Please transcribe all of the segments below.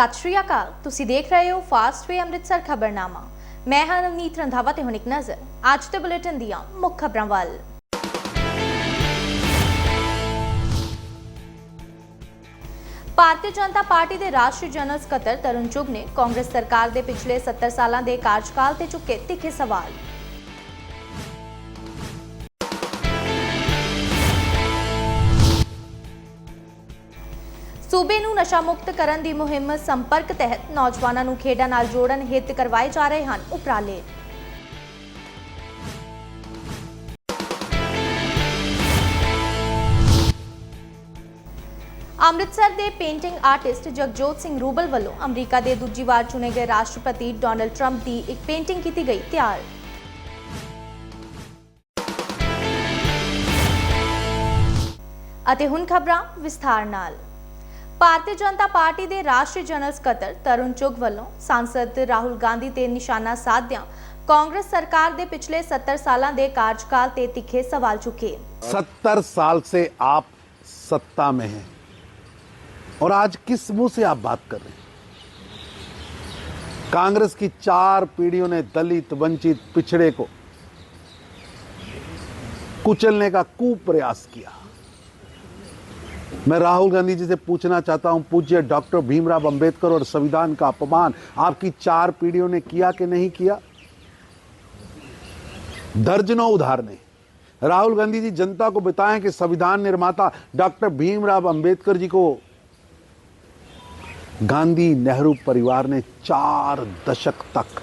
ਸਤਿ ਸ਼੍ਰੀ ਅਕਾਲ। ਤੁਸੀਂ ਦੇਖ ਰਹੇ ਹੋ ਫਾਸਟ ਵੇ ਅੰਮ੍ਰਿਤਸਰ ਖਬਰਨਾਮਾ। ਮੈਂ ਹਾਂ ਨਵਨੀਤ ਰੰਧਾਵਾ ਤੇ ਹੁਣ ਇੱਕ ਨਜ਼ਰ। ਅੱਜ ਦੇ ਬੁਲੇਟਿਨ ਦੀਆਂ ਮੁੱਖ ਖਬਰਾਂ ਵੱਲ। ਭਾਰਤੀ ਜਨਤਾ ਪਾਰਟੀ ਦੇ ਰਾਸ਼ਟਰੀ ਜਨਰਲ ਸਕੱਤਰ ਤਰੁਣ ਚੁਗ ਨੇ ਕਾਂਗਰਸ ਸਰਕਾਰ ਦੇ ਪਿਛਲੇ 70 ਸਾਲਾਂ ਦੇ ਕਾਰਜਕਾਲ ਤੇ ਚੁੱਕੇ ਤਿੱਖੇ ਸਵਾਲ। ਸੂਬੇ ਨੂੰ ਨਸ਼ਾ ਮੁਕਤ ਕਰਨ ਦੀ ਮੁਹਿੰਮ ਸੰਪਰਕ ਤਹਿਤ ਨੌਜਵਾਨਾਂ ਨੂੰ ਖੇਡਾਂ ਨਾਲ ਜੋੜਨ ਹਿੱਤ ਕਰਵਾਏ ਜਾ ਰਹੇ ਹਨ ਉਪਰਾਲੇ। ਅੰਮ੍ਰਿਤਸਰ ਦੇ ਪੇਂਟਿੰਗ ਆਰਟਿਸਟ ਜਗਜੋਤ ਸਿੰਘ ਰੂਬਲ ਵੱਲੋਂ ਅਮਰੀਕਾ ਦੇ ਦੂਜੀ ਵਾਰ ਚੁਣੇ ਗਏ ਰਾਸ਼ਟਰਪਤੀ ਡੋਨਲਡ ਟਰੰਪ ਦੀ ਇੱਕ ਪੇਂਟਿੰਗ ਕੀਤੀ ਗਈ, ਤਿਆਰ। ਅਤੇ ਹੁਣ ਖਬਰਾਂ ਵਿਸਥਾਰ ਨਾਲ। ਭਾਰਤੀ ਜਨਤਾ ਪਾਰਟੀ ਦੇ ਰਾਸ਼ਟਰੀ ਜਨਰਲ ਸਕੱਤਰ ਤਰੁਣ ਚੁਗ ਵੱਲੋਂ ਸੰਸਦ ਰਾਹੁਲ ਗਾਂਧੀ ਤੇ ਨਿਸ਼ਾਨਾ ਸਾਧਦਿਆਂ ਕਾਂਗਰਸ ਸਰਕਾਰ ਦੇ ਪਿਛਲੇ 70 ਸਾਲਾਂ ਦੇ ਕਾਰਜਕਾਲ ਤੇ ਤਿੱਖੇ ਸਵਾਲ ਚੁੱਕੇ सत्तर साल से आप सत्ता में हैं और आज किस मुंह से आप बात कर रहे हैं कांग्रेस की चार पीढ़ियों ने दलित वंचित पिछड़े को कुचलने का कुप्रयास किया मैं राहुल गांधी जी से पूछना चाहता हूँ, पूज्य डॉक्टर भीमराव अंबेडकर और संविधान का अपमान आपकी चार पीढ़ियों ने किया कि नहीं किया? दर्जनों उदाहरण राहुल गांधी जी जनता को बताएँ कि संविधान निर्माता डॉक्टर भीमराव अंबेडकर जी को गांधी नेहरू परिवार ने चार दशक तक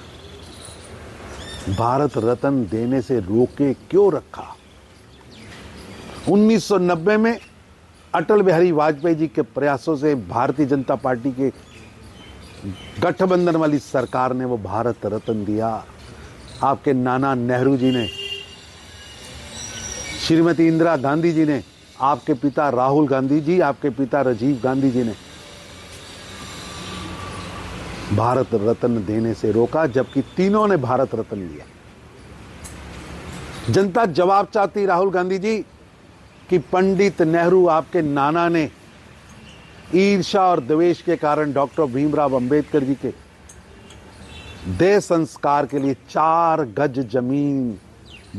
भारत रत्न देने से रोके क्यों रखा? 1990 में अटल बिहारी वाजपेयी जी के प्रयासों से भारतीय जनता पार्टी के गठबंधन वाली सरकार ने वो भारत रत्न दिया। आपके नाना नेहरू जी ने, श्रीमती इंदिरा गांधी जी ने, आपके पिता राहुल गांधी जी, आपके पिता राजीव गांधी जी ने भारत रत्न देने से रोका, जबकि तीनों ने भारत रत्न लिया। जनता जवाब चाहती राहुल गांधी जी कि पंडित नेहरू आपके नाना ने ईर्षा और द्वेष के कारण डॉक्टर भीमराव अंबेडकर जी के देह संस्कार के लिए चार गज ज़मीन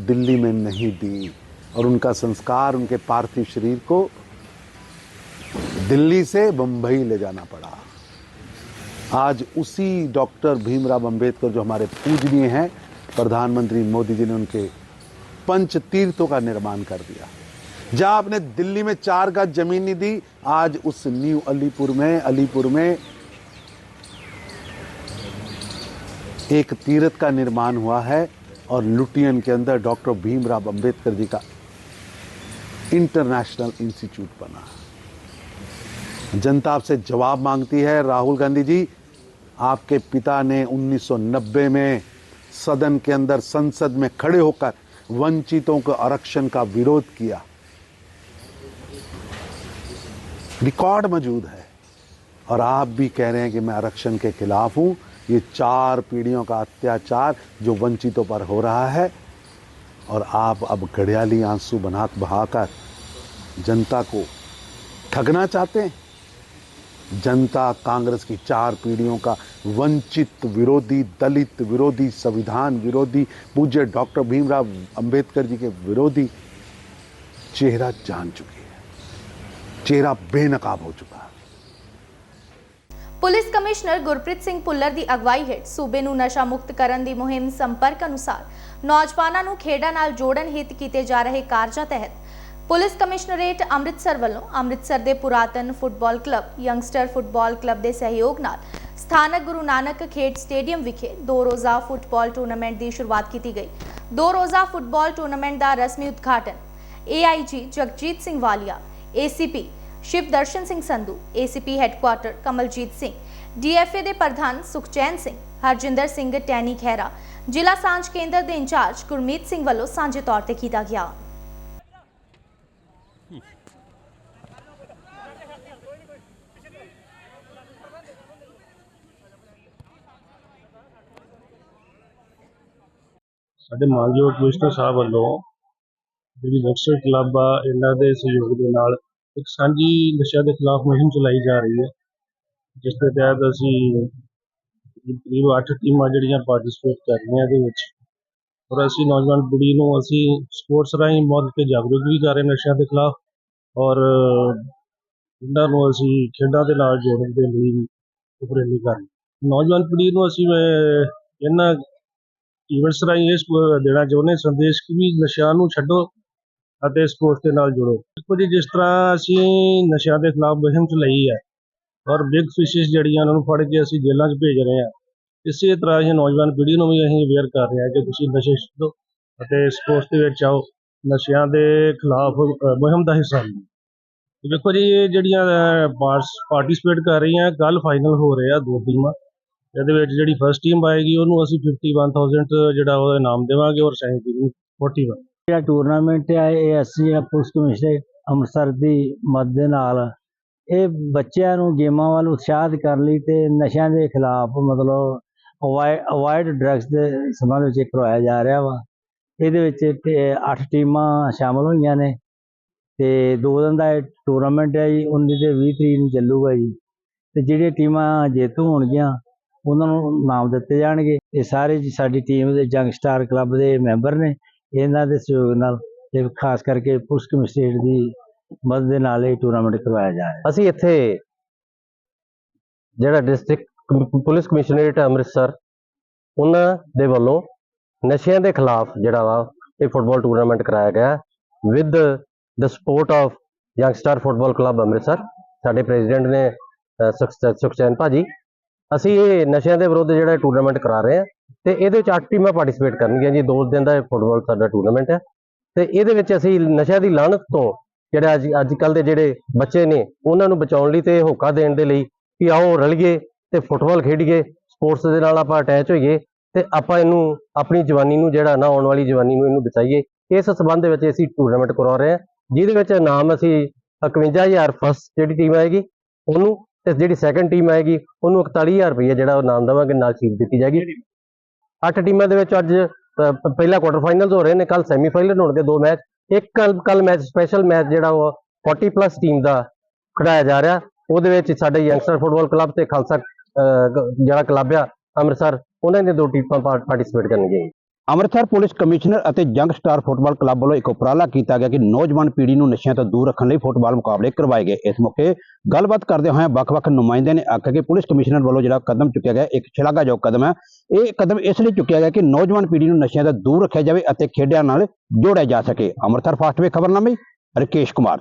दिल्ली में नहीं दी और उनका संस्कार उनके पार्थिव शरीर को दिल्ली से बंबई ले जाना पड़ा। आज उसी डॉक्टर भीमराव अंबेडकर जो हमारे पूजनीय हैं, प्रधानमंत्री मोदी जी ने उनके पंच तीर्थों का निर्माण कर दिया। जहाँ आपने दिल्ली में चार गज ज़मीन नहीं दी आज उस न्यू अलीपुर में अलीपुर में एक तीर्थ का निर्माण हुआ है और लुटियन के अंदर डॉक्टर भीमराव अंबेडकर जी का इंटरनेशनल इंस्टीट्यूट बना। जनता आपसे जवाब मांगती है, राहुल गांधी जी, आपके पिता ने 1990 में सदन के अंदर संसद में खड़े होकर वंचितों के आरक्षण का विरोध किया। रिकॉर्ड मौजूद है। और आप भी कह रहे हैं कि मैं आरक्षण के खिलाफ हूँ। ये चार पीढ़ियों का अत्याचार जो वंचितों पर हो रहा है। और आप अब घड़ियाली आँसू बना बहाकर जनता को ठगना चाहते हैं। जनता कांग्रेस की चार पीढ़ियों का वंचित विरोधी, दलित विरोधी, संविधान विरोधी, पूज्य डॉक्टर भीमराव अंबेडकर जी के विरोधी चेहरा जान चुकी ਚਿਹਰਾ ਬੇਨਕਾਬ ਹੋ ਚੁੱਕਾ। ਪੁਲਿਸ ਕਮਿਸ਼ਨਰ ਗੁਰਪ੍ਰੀਤ ਸਿੰਘ ਪੁੱਲਰ ਦੀ ਅਗਵਾਈ ਹੇਠ ਸੂਬੇ ਨੂੰ ਨਸ਼ਾ ਮੁਕਤ ਕਰਨ ਦੀ ਮੁਹਿੰਮ ਸੰਪਰਕ ਅਨੁਸਾਰ ਨੌਜਵਾਨਾਂ ਨੂੰ ਖੇਡਾਂ ਨਾਲ ਜੋੜਨ ਹਿੱਤ ਕੀਤੇ ਜਾ ਰਹੇ ਕਾਰਜਾਂ ਤਹਿਤ ਪੁਲਿਸ ਕਮਿਸ਼ਨਰੇਟ ਅੰਮ੍ਰਿਤਸਰ ਵੱਲੋਂ ਅੰਮ੍ਰਿਤਸਰ ਦੇ ਪੁਰਾਤਨ football club, youngster football club ਦੇ ਸਹਿਯੋਗ ਨਾਲ ਸਥਾਨਕ ਗੁਰੂ ਨਾਨਕ ਖੇਡ ਸਟੇਡੀਅਮ ਵਿਖੇ ਦੋ ਰੋਜ਼ਾ ਫੁੱਟਬਾਲ ਟੂਰਨਾਮੈਂਟ ਦੀ ਸ਼ੁਰੂਆਤ ਕੀਤੀ ਗਈ। ਦੋ ਰੋਜ਼ਾ ਫੁੱਟਬਾਲ ਟੂਰਨਾਮੈਂਟ ਦਾ ਰਸਮੀ ਉਦਘਾਟਨ AIG Jagjit Singh Walia ACP Shiv Darshan Singh Sandhu ACP headquarters Kamaljit Singh DFA ਦੇ ਪ੍ਰਧਾਨ ਸੁਖਚੈਨ ਸਿੰਘ, ਹਰਜਿੰਦਰ ਸਿੰਘ ਟੈਨੀ ਖਹਿਰਾ, ਜ਼ਿਲ੍ਹਾ ਸਾਂਝ ਕੇਂਦਰ ਦੇ ਇੰਚਾਰਜ ਗੁਰਮੀਤ ਸਿੰਘ ਵੱਲੋਂ ਸਾਂਝੇ ਤੌਰ ਤੇ ਕੀਤਾ ਗਿਆ। ਸਾਡੇ ਮਾਨਯੋਗ ਕਮਿਸ਼ਨਰ ਸਾਹਿਬ ਵੱਲੋਂ ਜਿਹੜੀ ਨਕਸਲ ਕਲੱਬ ਆ, ਇਹਨਾਂ ਦੇ ਸਹਿਯੋਗ ਦੇ ਨਾਲ ਇੱਕ ਸਾਂਝੀ ਨਸ਼ਿਆਂ ਦੇ ਖਿਲਾਫ ਮੁਹਿੰਮ ਚਲਾਈ ਜਾ ਰਹੀ ਹੈ ਜਿਸ ਦੇ ਤਹਿਤ ਅਸੀਂ ਕਰੀਬ ਅੱਠ ਟੀਮਾਂ ਜਿਹੜੀਆਂ ਪਾਰਟਿਸਿਪੇਟ ਕਰ ਰਹੀਆਂ ਇਹਦੇ ਵਿੱਚ। ਔਰ ਅਸੀਂ ਨੌਜਵਾਨ ਪੀੜ੍ਹੀ ਨੂੰ ਅਸੀਂ ਸਪੋਰਟਸ ਰਾਹੀਂ ਬਹੁਤ ਕੇ ਜਾਗਰੂਕ ਵੀ ਕਰ ਰਹੇ ਨਸ਼ਿਆਂ ਦੇ ਖਿਲਾਫ। ਔਰ ਇਹਨਾਂ ਨੂੰ ਅਸੀਂ ਖੇਡਾਂ ਦੇ ਨਾਲ ਜੋੜਨ ਦੇ ਲਈ ਵੀ ਉਪਰਾਲੇ ਕਰ ਰਹੇ ਨੌਜਵਾਨ ਪੀੜ੍ਹੀ ਨੂੰ ਅਸੀਂ ਅਹ, ਇਹਨਾਂ ਇਵੈਂਟਸ ਰਾਹੀਂ ਇਹ ਦੇਣਾ ਚਾਹੁੰਦੇ ਸੰਦੇਸ਼ ਕਿ ਵੀ ਨਸ਼ਿਆਂ ਨੂੰ ਛੱਡੋ। ਅਤੇ ਸਪੋਰਟਸ ਦੇ ਨਾਲ ਜੁੜੋ। ਦੇਖੋ ਜੀ, ਜਿਸ ਤਰ੍ਹਾਂ ਅਸੀਂ ਨਸ਼ਿਆਂ ਦੇ ਖਿਲਾਫ ਮੁਹਿੰਮ ਚਲਾਈ ਹੈ ਔਰ ਬਿਗ ਫਿਸ਼ਿਸ ਜਿਹੜੀਆਂ ਉਹਨਾਂ ਨੂੰ ਫੜ ਕੇ ਅਸੀਂ ਜੇਲ੍ਹਾਂ 'ਚ ਭੇਜ ਰਹੇ ਹਾਂ, ਇਸੇ ਤਰ੍ਹਾਂ ਅਸੀਂ ਨੌਜਵਾਨ ਪੀੜ੍ਹੀ ਨੂੰ ਵੀ ਅਸੀਂ ਅਵੇਅਰ ਕਰ ਰਹੇ ਹਾਂ ਕਿ ਤੁਸੀਂ ਨਸ਼ੇ ਛੱਡੋ ਅਤੇ ਸਪੋਰਟਸ ਦੇ ਵਿੱਚ ਆਓ। ਨਸ਼ਿਆਂ ਦੇ ਖਿਲਾਫ ਮੁਹਿੰਮ ਦਾ ਹਿੱਸਾ ਲਓ ਦੇਖੋ ਜੀ, ਇਹ ਜਿਹੜੀਆਂ ਪਾਰਟਿਸਿਪੇਟ ਕਰ ਰਹੀਆਂ ਕੱਲ ਫਾਈਨਲ ਹੋ ਰਹੇ ਆ ਦੋ ਟੀਮਾਂ ਇਹਦੇ ਵਿੱਚ ਜਿਹੜੀ ਫਰਸਟ ਟੀਮ ਆਏਗੀ, ਉਹਨੂੰ ਅਸੀਂ 51000 ਜਿਹੜਾ ਉਹ ਇਨਾਮ ਦੇਵਾਂਗੇ ਔਰ ਸੈਕੰਡ ਟੀਮ ਨੂੰ 41000 ਜਿਹੜਾ ਟੂਰਨਾਮੈਂਟ ਆ ਇਹ ਅਸੀਂ ਜਿਹੜਾ ਪੁਲਿਸ ਕਮਿਸ਼ਨਰ ਅੰਮ੍ਰਿਤਸਰ ਦੀ ਮਦਦ ਦੇ ਨਾਲ ਇਹ ਬੱਚਿਆਂ ਨੂੰ ਗੇਮਾਂ ਵੱਲ ਉਤਸ਼ਾਹਿਤ ਕਰਨ ਲਈ ਤੇ ਨਸ਼ਿਆਂ ਦੇ ਖਿਲਾਫ ਮਤਲਬ ਅਵਾਇਡ ਡਰੱਗਸ ਦੇ ਸੰਬੰਧ ਵਿੱਚ ਇਹ ਕਰਵਾਇਆ ਜਾ ਰਿਹਾ ਵਾ। ਇਹਦੇ ਵਿੱਚ ਤੇ ਅੱਠ ਟੀਮਾਂ ਸ਼ਾਮਲ ਹੋਈਆਂ ਨੇ ਤੇ ਦੋ ਦਿਨ ਦਾ ਇਹ ਟੂਰਨਾਮੈਂਟ ਹੈ ਜੀ 19 ਤੇ 20 ਤਰੀਕ ਨੂੰ ਚੱਲੂਗਾ ਜੀ। ਤੇ ਜਿਹੜੀਆਂ ਟੀਮਾਂ ਜੇਤੂ ਹੋਣਗੀਆਂ, ਉਹਨਾਂ ਨੂੰ ਨਾਮ ਦਿੱਤੇ ਜਾਣਗੇ। ਇਹ ਸਾਰੇ ਜੀ ਸਾਡੀ ਟੀਮ ਦੇ ਜੰਗ ਸਟਾਰ ਕਲੱਬ ਦੇ ਮੈਂਬਰ ਨੇ। ਇਹਨਾਂ ਦੇ ਸਹਿਯੋਗ ਨਾਲ ਤੇ ਖਾਸ ਕਰਕੇ ਪੁਲਿਸ ਕਮਿਸ਼ਨਰੇਟ ਦੀ ਮਦਦ ਦੇ ਨਾਲ ਇਹ ਟੂਰਨਾਮੈਂਟ ਕਰਵਾਇਆ ਜਾ ਰਿਹਾ। ਅਸੀਂ ਇੱਥੇ ਜਿਹੜਾ ਡਿਸਟ੍ਰਿਕਟ ਪੁਲਿਸ ਕਮਿਸ਼ਨਰੇਟ ਅੰਮ੍ਰਿਤਸਰ ਉਹਨਾਂ ਦੇ ਵੱਲੋਂ ਨਸ਼ਿਆਂ ਦੇ ਖਿਲਾਫ ਜਿਹੜਾ ਵਾ ਇਹ ਫੁੱਟਬਾਲ ਟੂਰਨਾਮੈਂਟ ਕਰਾਇਆ ਗਿਆ with the support of youngster football club Amritsar. ਸਾਡੇ ਪ੍ਰੈਜ਼ੀਡੈਂਟ ਨੇ ਅਹ, ਸੁਖ- ਸੁਖਚੈਨ ਭਾਜੀ ਅਸੀਂ ਇਹ ਨਸ਼ਿਆਂ ਦੇ ਵਿਰੁੱਧ ਜਿਹੜਾ ਟੂਰਨਾਮੈਂਟ ਕਰਾ ਰਹੇ ਹਾਂ। ਤੇ ਇਹਦੇ ਵਿੱਚ ਅੱਠ ਟੀਮਾਂ ਪਾਰਟਿਸਿਪੇਟ ਕਰਨਗੀਆਂ ਜੀ, ਦੋ ਦਿਨ ਦਾ ਇਹ ਫੁੱਟਬਾਲ ਸਾਡਾ ਟੂਰਨਾਮੈਂਟ ਹੈ। ਤੇ ਇਹਦੇ ਵਿੱਚ ਅਸੀਂ ਨਸ਼ਿਆਂ ਦੀ ਲਾਹਨਤ ਤੋਂ ਜਿਹੜਾ ਅੱਜ ਅੱਜ ਕੱਲ ਦੇ ਜਿਹੜੇ ਬੱਚੇ ਨੇ, ਉਹਨਾਂ ਨੂੰ ਬਚਾਉਣ ਲਈ ਤੇ ਹੋਕਾ ਦੇਣ ਦੇ ਲਈ ਕਿ ਆਓ ਰਲੀਏ ਤੇ ਫੁੱਟਬਾਲ ਖੇਡੀਏ ਸਪੋਰਟਸ ਦੇ ਨਾਲ ਆਪਾਂ ਅਟੈਚ ਹੋਈਏ ਤੇ ਆਪਾਂ ਇਹਨੂੰ, ਆਪਣੀ ਜਵਾਨੀ ਨੂੰ ਜਿਹੜਾ ਨਾ ਆਉਣ ਵਾਲੀ ਜਵਾਨੀ ਨੂੰ ਇਹਨੂੰ ਬਚਾਈਏ। ਇਸ ਸਬੰਧ ਦੇ ਵਿੱਚ ਅਸੀਂ ਟੂਰਨਾਮੈਂਟ ਕਰਵਾ ਰਹੇ ਹਾਂ, ਜਿਹਦੇ ਵਿੱਚ ਇਨਾਮ ਅਸੀਂ 51000 ਫਸਟ ਜਿਹੜੀ ਟੀਮ ਆਏਗੀ, ਉਹਨੂੰ ਤੇ ਜਿਹੜੀ ਸੈਕੰਡ ਟੀਮ ਆਏਗੀ, ਉਹਨੂੰ 41000 ਰੁਪਏ ਜਿਹੜਾ ਉਹ ਇਨਾਮ ਦੇਵਾਂਗੇ, ਨਾਲ ਸ਼ੀਲ ਦਿੱਤੀ ਜਾਏਗੀ। ਅੱਠ ਟੀਮਾਂ ਦੇ ਵਿੱਚ ਅੱਜ ਅ, ਪਹਿਲਾ ਕੁਆਟਰ ਫਾਈਨਲਸ ਹੋ ਰਹੇ ਨੇ ਕੱਲ ਸੈਮੀਫਾਈਨਲ ਹੋਣਗੇ ਦੋ ਮੈਚ ਇੱਕ ਕੱਲ ਕੱਲ ਮੈਚ ਸਪੈਸ਼ਲ ਮੈਚ ਜਿਹੜਾ ਉਹ 40 ਪਲੱਸ ਟੀਮ ਦਾ ਖਿਡਾਇਆ ਜਾ ਰਿਹਾ। ਉਹਦੇ ਵਿੱਚ ਸਾਡੇ ਯੰਗਸਟਰ ਫੁੱਟਬਾਲ ਕਲੱਬ ਤੇ ਖਾਲਸਾ ਜਿਹੜਾ ਕਲੱਬ ਆ ਅੰਮ੍ਰਿਤਸਰ ਉਹਨਾਂ ਦੀਆਂ ਦੋ ਟੀਮਾਂ ਪਾਰਟਿਸਿਪੇਟ ਕਰਨਗੀਆਂ। ਅੰਮ੍ਰਿਤਸਰ ਪੁਲਿਸ ਕਮਿਸ਼ਨਰ ਅਤੇ ਜੰਗ ਸਟਾਰ ਫੁੱਟਬਾਲ ਕਲੱਬ ਵੱਲੋਂ ਇੱਕ ਉਪਰਾਲਾ ਕੀਤਾ ਗਿਆ ਕਿ ਨੌਜਵਾਨ ਪੀੜ੍ਹੀ ਨੂੰ ਨਸ਼ਿਆਂ ਤੋਂ ਦੂਰ ਰੱਖਣ ਲਈ ਫੁੱਟਬਾਲ ਮੁਕਾਬਲੇ ਕਰਵਾਏ ਗਏ। ਇਸ ਮੌਕੇ ਗੱਲਬਾਤ ਕਰਦੇ ਹੋਏ ਵੱਖ-ਵੱਖ ਨੁਮਾਇੰਦਿਆਂ ਨੇ ਆਖਿਆ ਕਿ ਪੁਲਿਸ ਕਮਿਸ਼ਨਰ ਵੱਲੋਂ ਜਿਹੜਾ ਕਦਮ ਚੁੱਕਿਆ ਗਿਆ, ਇੱਕ ਸ਼ਲਾਘਾਯੋਗ ਕਦਮ ਹੈ। ਇਹ ਕਦਮ ਇਸ ਲਈ ਚੁੱਕਿਆ ਗਿਆ ਕਿ ਨੌਜਵਾਨ ਪੀੜ੍ਹੀ ਨੂੰ ਨਸ਼ਿਆਂ ਤੋਂ ਦੂਰ ਰੱਖਿਆ ਜਾਵੇ ਅਤੇ ਖੇਡਾਂ ਨਾਲ ਜੋੜਿਆ ਜਾ ਸਕੇ। ਅੰਮ੍ਰਿਤਸਰ ਫਾਸਟਵੇ ਖਬਰਨਾਮੇ ਰਕੇਸ਼ ਕੁਮਾਰ।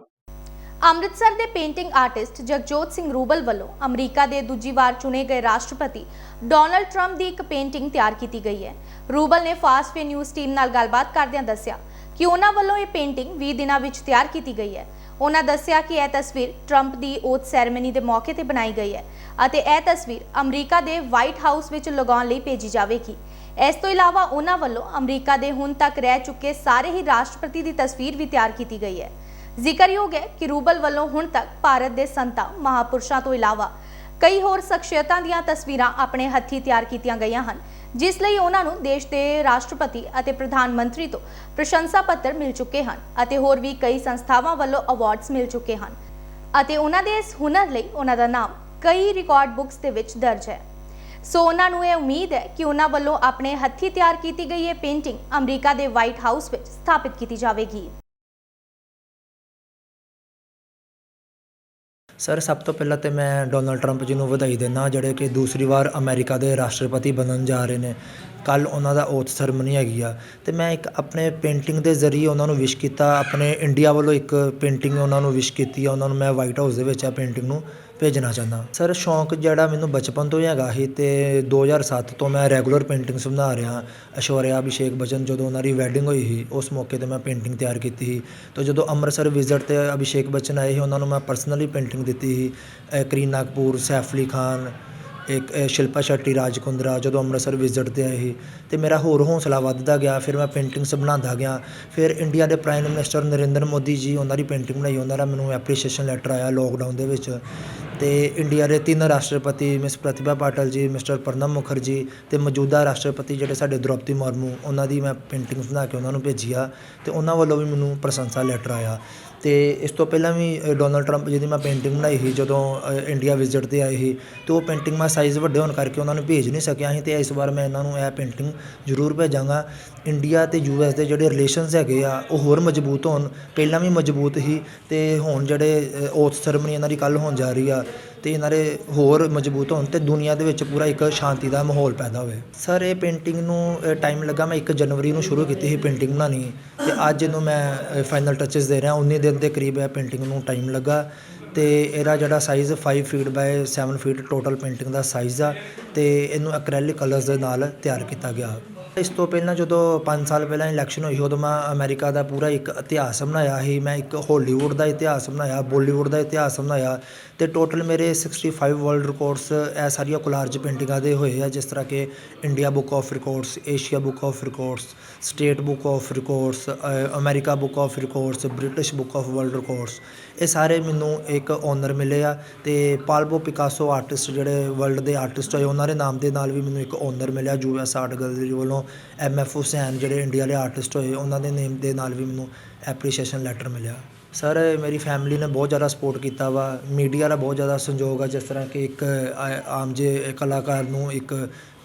ਅੰਮ੍ਰਿਤਸਰ ਦੇ ਪੇਂਟਿੰਗ ਆਰਟਿਸਟ ਜਗਜੋਤ ਸਿੰਘ ਰੂਬਲ ਵੱਲੋਂ ਅਮਰੀਕਾ ਦੇ ਦੂਜੀ ਵਾਰ ਚੁਣੇ ਗਏ ਰਾਸ਼ਟਰਪਤੀ ਡੋਨਲਡ ਟਰੰਪ ਦੀ ਇੱਕ ਪੇਂਟਿੰਗ ਤਿਆਰ ਕੀਤੀ ਗਈ ਹੈ। ਰੂਬਲ ਨੇ ਫਾਸਟ ਵੇ ਨਿਊਜ਼ ਟੀਮ ਨਾਲ ਗੱਲਬਾਤ ਕਰਦਿਆਂ ਦੱਸਿਆ ਕਿ ਉਹਨਾਂ ਵੱਲੋਂ ਇਹ ਪੇਂਟਿੰਗ 20 ਦਿਨਾਂ ਵਿੱਚ ਤਿਆਰ ਕੀਤੀ ਗਈ ਹੈ। ਉਹਨਾਂ ਦੱਸਿਆ ਕਿ ਇਹ ਤਸਵੀਰ ਟਰੰਪ ਦੀ ਓਥ ਸੈਰੇਮਨੀ ਦੇ ਮੌਕੇ ਤੇ ਬਣਾਈ ਗਈ ਹੈ ਅਤੇ ਇਹ ਤਸਵੀਰ ਅਮਰੀਕਾ ਦੇ ਵਾਈਟ ਹਾਊਸ ਵਿੱਚ ਲਗਾਉਣ ਲਈ ਭੇਜੀ ਜਾਵੇਗੀ। ਇਸ ਤੋਂ ਇਲਾਵਾ ਉਹਨਾਂ ਵੱਲੋਂ ਅਮਰੀਕਾ ਦੇ ਹੁਣ ਤੱਕ ਰਹਿ ਚੁੱਕੇ ਸਾਰੇ ਹੀ ਰਾਸ਼ਟਰਪਤੀ ਦੀ ਤਸਵੀਰ ਵੀ ਤਿਆਰ ਕੀਤੀ ਗਈ ਹੈ। ਜ਼ਿਕਰਯੋਗ ਹੈ ਕਿ ਰੂਬਲ ਵੱਲੋਂ ਹੁਣ ਤੱਕ ਭਾਰਤ ਦੇ ਸੰਤਾਂ, ਮਹਾਪੁਰਸ਼ਾਂ ਤੋਂ ਇਲਾਵਾ ਕਈ ਹੋਰ ਸ਼ਖਸੀਅਤਾਂ ਦੀਆਂ ਤਸਵੀਰਾਂ ਆਪਣੇ ਹੱਥੀਂ ਤਿਆਰ ਕੀਤੀਆਂ ਗਈਆਂ ਹਨ, ਜਿਸ ਲਈ ਉਹਨਾਂ ਨੂੰ ਦੇਸ਼ ਦੇ ਰਾਸ਼ਟਰਪਤੀ ਅਤੇ ਪ੍ਰਧਾਨ ਮੰਤਰੀ ਤੋਂ ਪ੍ਰਸ਼ੰਸਾ ਪੱਤਰ ਮਿਲ ਚੁੱਕੇ ਹਨ ਅਤੇ ਹੋਰ ਵੀ ਕਈ ਸੰਸਥਾਵਾਂ ਵੱਲੋਂ ਅਵਾਰਡਸ ਮਿਲ ਚੁੱਕੇ ਹਨ ਅਤੇ ਉਹਨਾਂ ਦੇ ਇਸ ਹੁਨਰ ਲਈ ਉਹਨਾਂ ਦਾ ਨਾਮ ਕਈ ਰਿਕਾਰਡ ਬੁੱਕਸ ਦੇ ਵਿੱਚ ਦਰਜ ਹੈ। ਸੋ ਉਹਨਾਂ ਨੂੰ ਇਹ ਉਮੀਦ ਹੈ ਕਿ ਉਹਨਾਂ ਵੱਲੋਂ ਆਪਣੇ ਹੱਥੀਂ ਤਿਆਰ ਕੀਤੀ ਗਈ ਇਹ ਪੇਂਟਿੰਗ ਅਮਰੀਕਾ ਦੇ ਵਾਈਟ ਹਾਊਸ ਵਿੱਚ ਸਥਾਪਿਤ ਕੀਤੀ ਜਾਵੇਗੀ। ਸਰ, ਸਭ ਤੋਂ ਪਹਿਲਾਂ ਤਾਂ ਮੈਂ ਡੋਨਲਡ ਟਰੰਪ ਜੀ ਨੂੰ ਵਧਾਈ ਦਿੰਦਾ ਜਿਹੜੇ ਕਿ ਦੂਸਰੀ ਵਾਰ ਅਮਰੀਕਾ ਦੇ ਰਾਸ਼ਟਰਪਤੀ ਬਣਨ ਜਾ ਰਹੇ ਨੇ। ਕੱਲ੍ਹ ਉਹਨਾਂ ਦਾ ਓਥ ਸਰਮਨੀ ਹੈਗੀ ਆ। ਅਤੇ ਮੈਂ ਇੱਕ ਆਪਣੇ ਪੇਂਟਿੰਗ ਦੇ ਜ਼ਰੀਏ ਉਹਨਾਂ ਨੂੰ ਵਿਸ਼ ਕੀਤਾ, ਆਪਣੇ ਇੰਡੀਆ ਵੱਲੋਂ ਇੱਕ ਪੇਂਟਿੰਗ ਉਹਨਾਂ ਨੂੰ ਵਿਸ਼ ਕੀਤੀ ਆ। ਉਹਨਾਂ ਨੂੰ ਮੈਂ ਵਾਈਟ ਹਾਊਸ ਦੇ ਵਿੱਚ ਆ ਪੇਂਟਿੰਗ ਨੂੰ। ਭੇਜਣਾ ਚਾਹੁੰਦਾ। ਸਰ, ਸ਼ੌਂਕ ਜਿਹੜਾ ਮੈਨੂੰ ਬਚਪਨ ਤੋਂ ਹੀ ਹੈਗਾ ਸੀ ਅਤੇ ਦੋ ਹਜ਼ਾਰ ਸੱਤ ਤੋਂ ਮੈਂ ਰੈਗੂਲਰ ਪੇਂਟਿੰਗਸ ਬਣਾ ਰਿਹਾ। ਐਸ਼ਵਰਿਆ ਅਭਿਸ਼ੇਕ ਬੱਚਨ ਜਦੋਂ ਉਹਨਾਂ ਦੀ ਵੈਡਿੰਗ ਹੋਈ ਸੀ, ਉਸ ਮੌਕੇ ਤੇ ਮੈਂ ਪੇਂਟਿੰਗ ਤਿਆਰ ਕੀਤੀ ਸੀ। ਅਤੇ ਜਦੋਂ ਅੰਮ੍ਰਿਤਸਰ ਵਿਜ਼ਿਟ ਤੇ ਅਭਿਸ਼ੇਕ ਬੱਚਨ ਆਏ ਸੀ, ਉਹਨਾਂ ਨੂੰ ਮੈਂ ਪਰਸਨਲੀ ਪੇਂਟਿੰਗ ਦਿੱਤੀ ਸੀ। ਕਰੀਨਾ ਕਪੂਰ ਸੈਫ ਅਲੀ ਖਾਨ ਇੱਕ ਸ਼ਿਲਪਾ ਸ਼ੈੱਟੀ ਰਾਜ ਕੁੰਦਰਾ ਜਦੋਂ ਅੰਮ੍ਰਿਤਸਰ ਵਿਜ਼ਿਟ ਤੇ ਆਏ ਸੀ ਅਤੇ ਮੇਰਾ ਹੋਰ ਹੌਂਸਲਾ ਵੱਧਦਾ ਗਿਆ, ਫਿਰ ਮੈਂ ਪੇਂਟਿੰਗਸ ਬਣਾਉਂਦਾ ਗਿਆ। ਫਿਰ ਇੰਡੀਆ ਦੇ ਪ੍ਰਾਈਮ ਮਿਨਿਸਟਰ ਨਰਿੰਦਰ ਮੋਦੀ ਜੀ, ਉਹਨਾਂ ਦੀ ਪੇਂਟਿੰਗ ਬਣਾਈ, ਉਹਨਾਂ ਦਾ ਮੈਨੂੰ ਐਪਰੀਸ਼ੀਏਸ਼ਨ ਲੈਟਰ ਆਇਆ ਲੋਕਡਾਊਨ ਦੇ ਵਿੱਚ। ਅਤੇ ਇੰਡੀਆ ਦੇ ਤਿੰਨ ਰਾਸ਼ਟਰਪਤੀ ਮਿਸ ਪ੍ਰਤਿਭਾ ਪਾਟਲ ਜੀ ਮਿਸਟਰ ਪ੍ਰਣਬ ਮੁਖਰਜੀ ਅਤੇ ਮੌਜੂਦਾ ਰਾਸ਼ਟਰਪਤੀ ਜਿਹੜੇ ਸਾਡੇ ਦ੍ਰੋਪਦੀ ਮੁਰਮੂ ਉਹਨਾਂ ਦੀ ਮੈਂ ਪੇਂਟਿੰਗਸ ਬਣਾ ਕੇ ਉਹਨਾਂ ਨੂੰ ਭੇਜੀ ਆ ਤੇ ਉਹਨਾਂ ਵੱਲੋਂ ਵੀ ਮੈਨੂੰ ਪ੍ਰਸ਼ੰਸਾ ਲੈਟਰ ਆਇਆ। ਅਤੇ ਇਸ ਤੋਂ ਪਹਿਲਾਂ ਵੀ ਡੋਨਲਡ ਟਰੰਪ ਜਿਹਦੀ ਮੈਂ ਪੇਂਟਿੰਗ ਬਣਾਈ ਸੀ, ਜਦੋਂ ਇੰਡੀਆ ਵਿਜ਼ਿਟ ਤੇ ਆਏ ਸੀ ਅਤੇ ਉਹ ਪੇਂਟਿੰਗ ਮੈਂ ਸਾਈਜ਼ ਵੱਡੇ ਹੋਣ ਕਰਕੇ ਉਹਨਾਂ ਨੂੰ ਭੇਜ ਨਹੀਂ ਸਕਿਆ ਸੀ ਅਤੇ ਇਸ ਵਾਰ ਮੈਂ ਇਹਨਾਂ ਨੂੰ ਇਹ ਪੇਂਟਿੰਗ ਜ਼ਰੂਰ ਭੇਜਾਂਗਾ। ਇੰਡੀਆ ਅਤੇ ਯੂ ਯੂਐਸ ਦੇ ਜਿਹੜੇ ਰਿਲੇਸ਼ਨਸ ਹੈਗੇ ਆ, ਉਹ ਹੋਰ ਮਜ਼ਬੂਤ ਹੋਣ, ਪਹਿਲਾਂ ਵੀ ਮਜ਼ਬੂਤ ਸੀ ਅਤੇ ਹੁਣ ਜਿਹੜੇ ਓਥ ਸੈਰਮਨੀ ਇਹਨਾਂ ਦੀ ਕੱਲ੍ਹ ਹੋਣ ਜਾ ਰਹੀ ਆ ਅਤੇ ਇਹਨਾਂ ਦੇ ਹੋਰ ਮਜ਼ਬੂਤ ਹੋਣ ਅਤੇ ਦੁਨੀਆ ਦੇ ਵਿੱਚ ਪੂਰਾ ਇੱਕ ਸ਼ਾਂਤੀ ਦਾ ਮਾਹੌਲ ਪੈਦਾ ਹੋਵੇ। ਸਰ, ਇਹ ਪੇਂਟਿੰਗ ਨੂੰ ਟਾਈਮ ਲੱਗਾ, ਮੈਂ ਇੱਕ ਜਨਵਰੀ ਨੂੰ ਸ਼ੁਰੂ ਕੀਤੀ ਸੀ ਪੇਂਟਿੰਗ ਬਣਾਉਣੀ ਅਤੇ ਅੱਜ ਇਹਨੂੰ ਮੈਂ ਫਾਈਨਲ ਟੱਚਸ ਦੇ ਰਿਹਾ 19 ਦਿਨ ਦੇ ਕਰੀਬ ਇਹ ਪੇਂਟਿੰਗ ਨੂੰ ਟਾਈਮ ਲੱਗਾ ਅਤੇ ਇਹਦਾ ਜਿਹੜਾ size five feet by seven feet total painting the size ਆ ਅਤੇ ਇਹਨੂੰ ਐਕ੍ਰੈਲਿਕ ਕਲਰਸ ਦੇ ਨਾਲ ਤਿਆਰ ਕੀਤਾ ਗਿਆ। ਇਸ ਤੋਂ ਪਹਿਲਾਂ ਜਦੋਂ 5 ਸਾਲ ਪਹਿਲਾਂ ਇਲੈਕਸ਼ਨ ਹੋਈ, ਉਦੋਂ ਮੈਂ ਅਮਰੀਕਾ ਦਾ ਪੂਰਾ ਇੱਕ ਇਤਿਹਾਸ ਬਣਾਇਆ ਸੀ। ਮੈਂ ਇੱਕ ਹੋਲੀਵੁੱਡ ਦਾ ਇਤਿਹਾਸ ਬਣਾਇਆ ਬੋਲੀਵੁੱਡ ਦਾ ਇਤਿਹਾਸ ਬਣਾਇਆ। ਤੇ ਟੋਟਲ ਮੇਰੇ 65 ਵਰਲਡ ਰਿਕਾਰਡਸ ਇਹ ਸਾਰੀਆਂ ਕੋਲਾਰਜ ਪੇਂਟਿੰਗਾਂ ਦੇ ਹੋਏ ਆ, ਜਿਸ ਤਰ੍ਹਾਂ ਕਿ India book of records Asia book of records state book of records America book of records British book of world records ਇਹ ਸਾਰੇ ਮੈਨੂੰ ਇੱਕ ਓਨਰ ਮਿਲੇ ਆ ਤੇ ਪਾਲਬੋ ਪਿਕਾਸੋ ਆਰਟਿਸਟ ਜਿਹੜੇ ਵਰਲਡ ਦੇ ਆਰਟਿਸਟ ਹੋਏ, ਉਹਨਾਂ ਦੇ ਨਾਮ ਦੇ ਨਾਲ ਵੀ ਮੈਨੂੰ ਇੱਕ ਓਨਰ ਮਿਲਿਆ ਯੂਐਸ ਆਰਟ ਗੈਲਰੀ ਵੱਲੋਂ। ਐਮ ਐਫ ਹੁਸੈਨ ਜਿਹੜੇ ਇੰਡੀਆ ਦੇ ਆਰਟਿਸਟ ਹੋਏ, ਉਹਨਾਂ ਦੇ ਨੇਮ ਦੇ ਨਾਲ ਵੀ ਮੈਨੂੰ ਐਪਰੀਸ਼ੀਏਸ਼ਨ ਲੈਟਰ ਮਿਲਿਆ। ਸਰ, ਮੇਰੀ ਫੈਮਿਲੀ ਨੇ ਬਹੁਤ ਜ਼ਿਆਦਾ ਸਪੋਰਟ ਕੀਤਾ ਵਾ। ਮੀਡੀਆ ਦਾ ਬਹੁਤ ਜ਼ਿਆਦਾ ਸੰਯੋਗ ਆ, ਜਿਸ ਤਰ੍ਹਾਂ ਕਿ ਇੱਕ ਆਮ ਜੇ ਕਲਾਕਾਰ ਨੂੰ ਇੱਕ,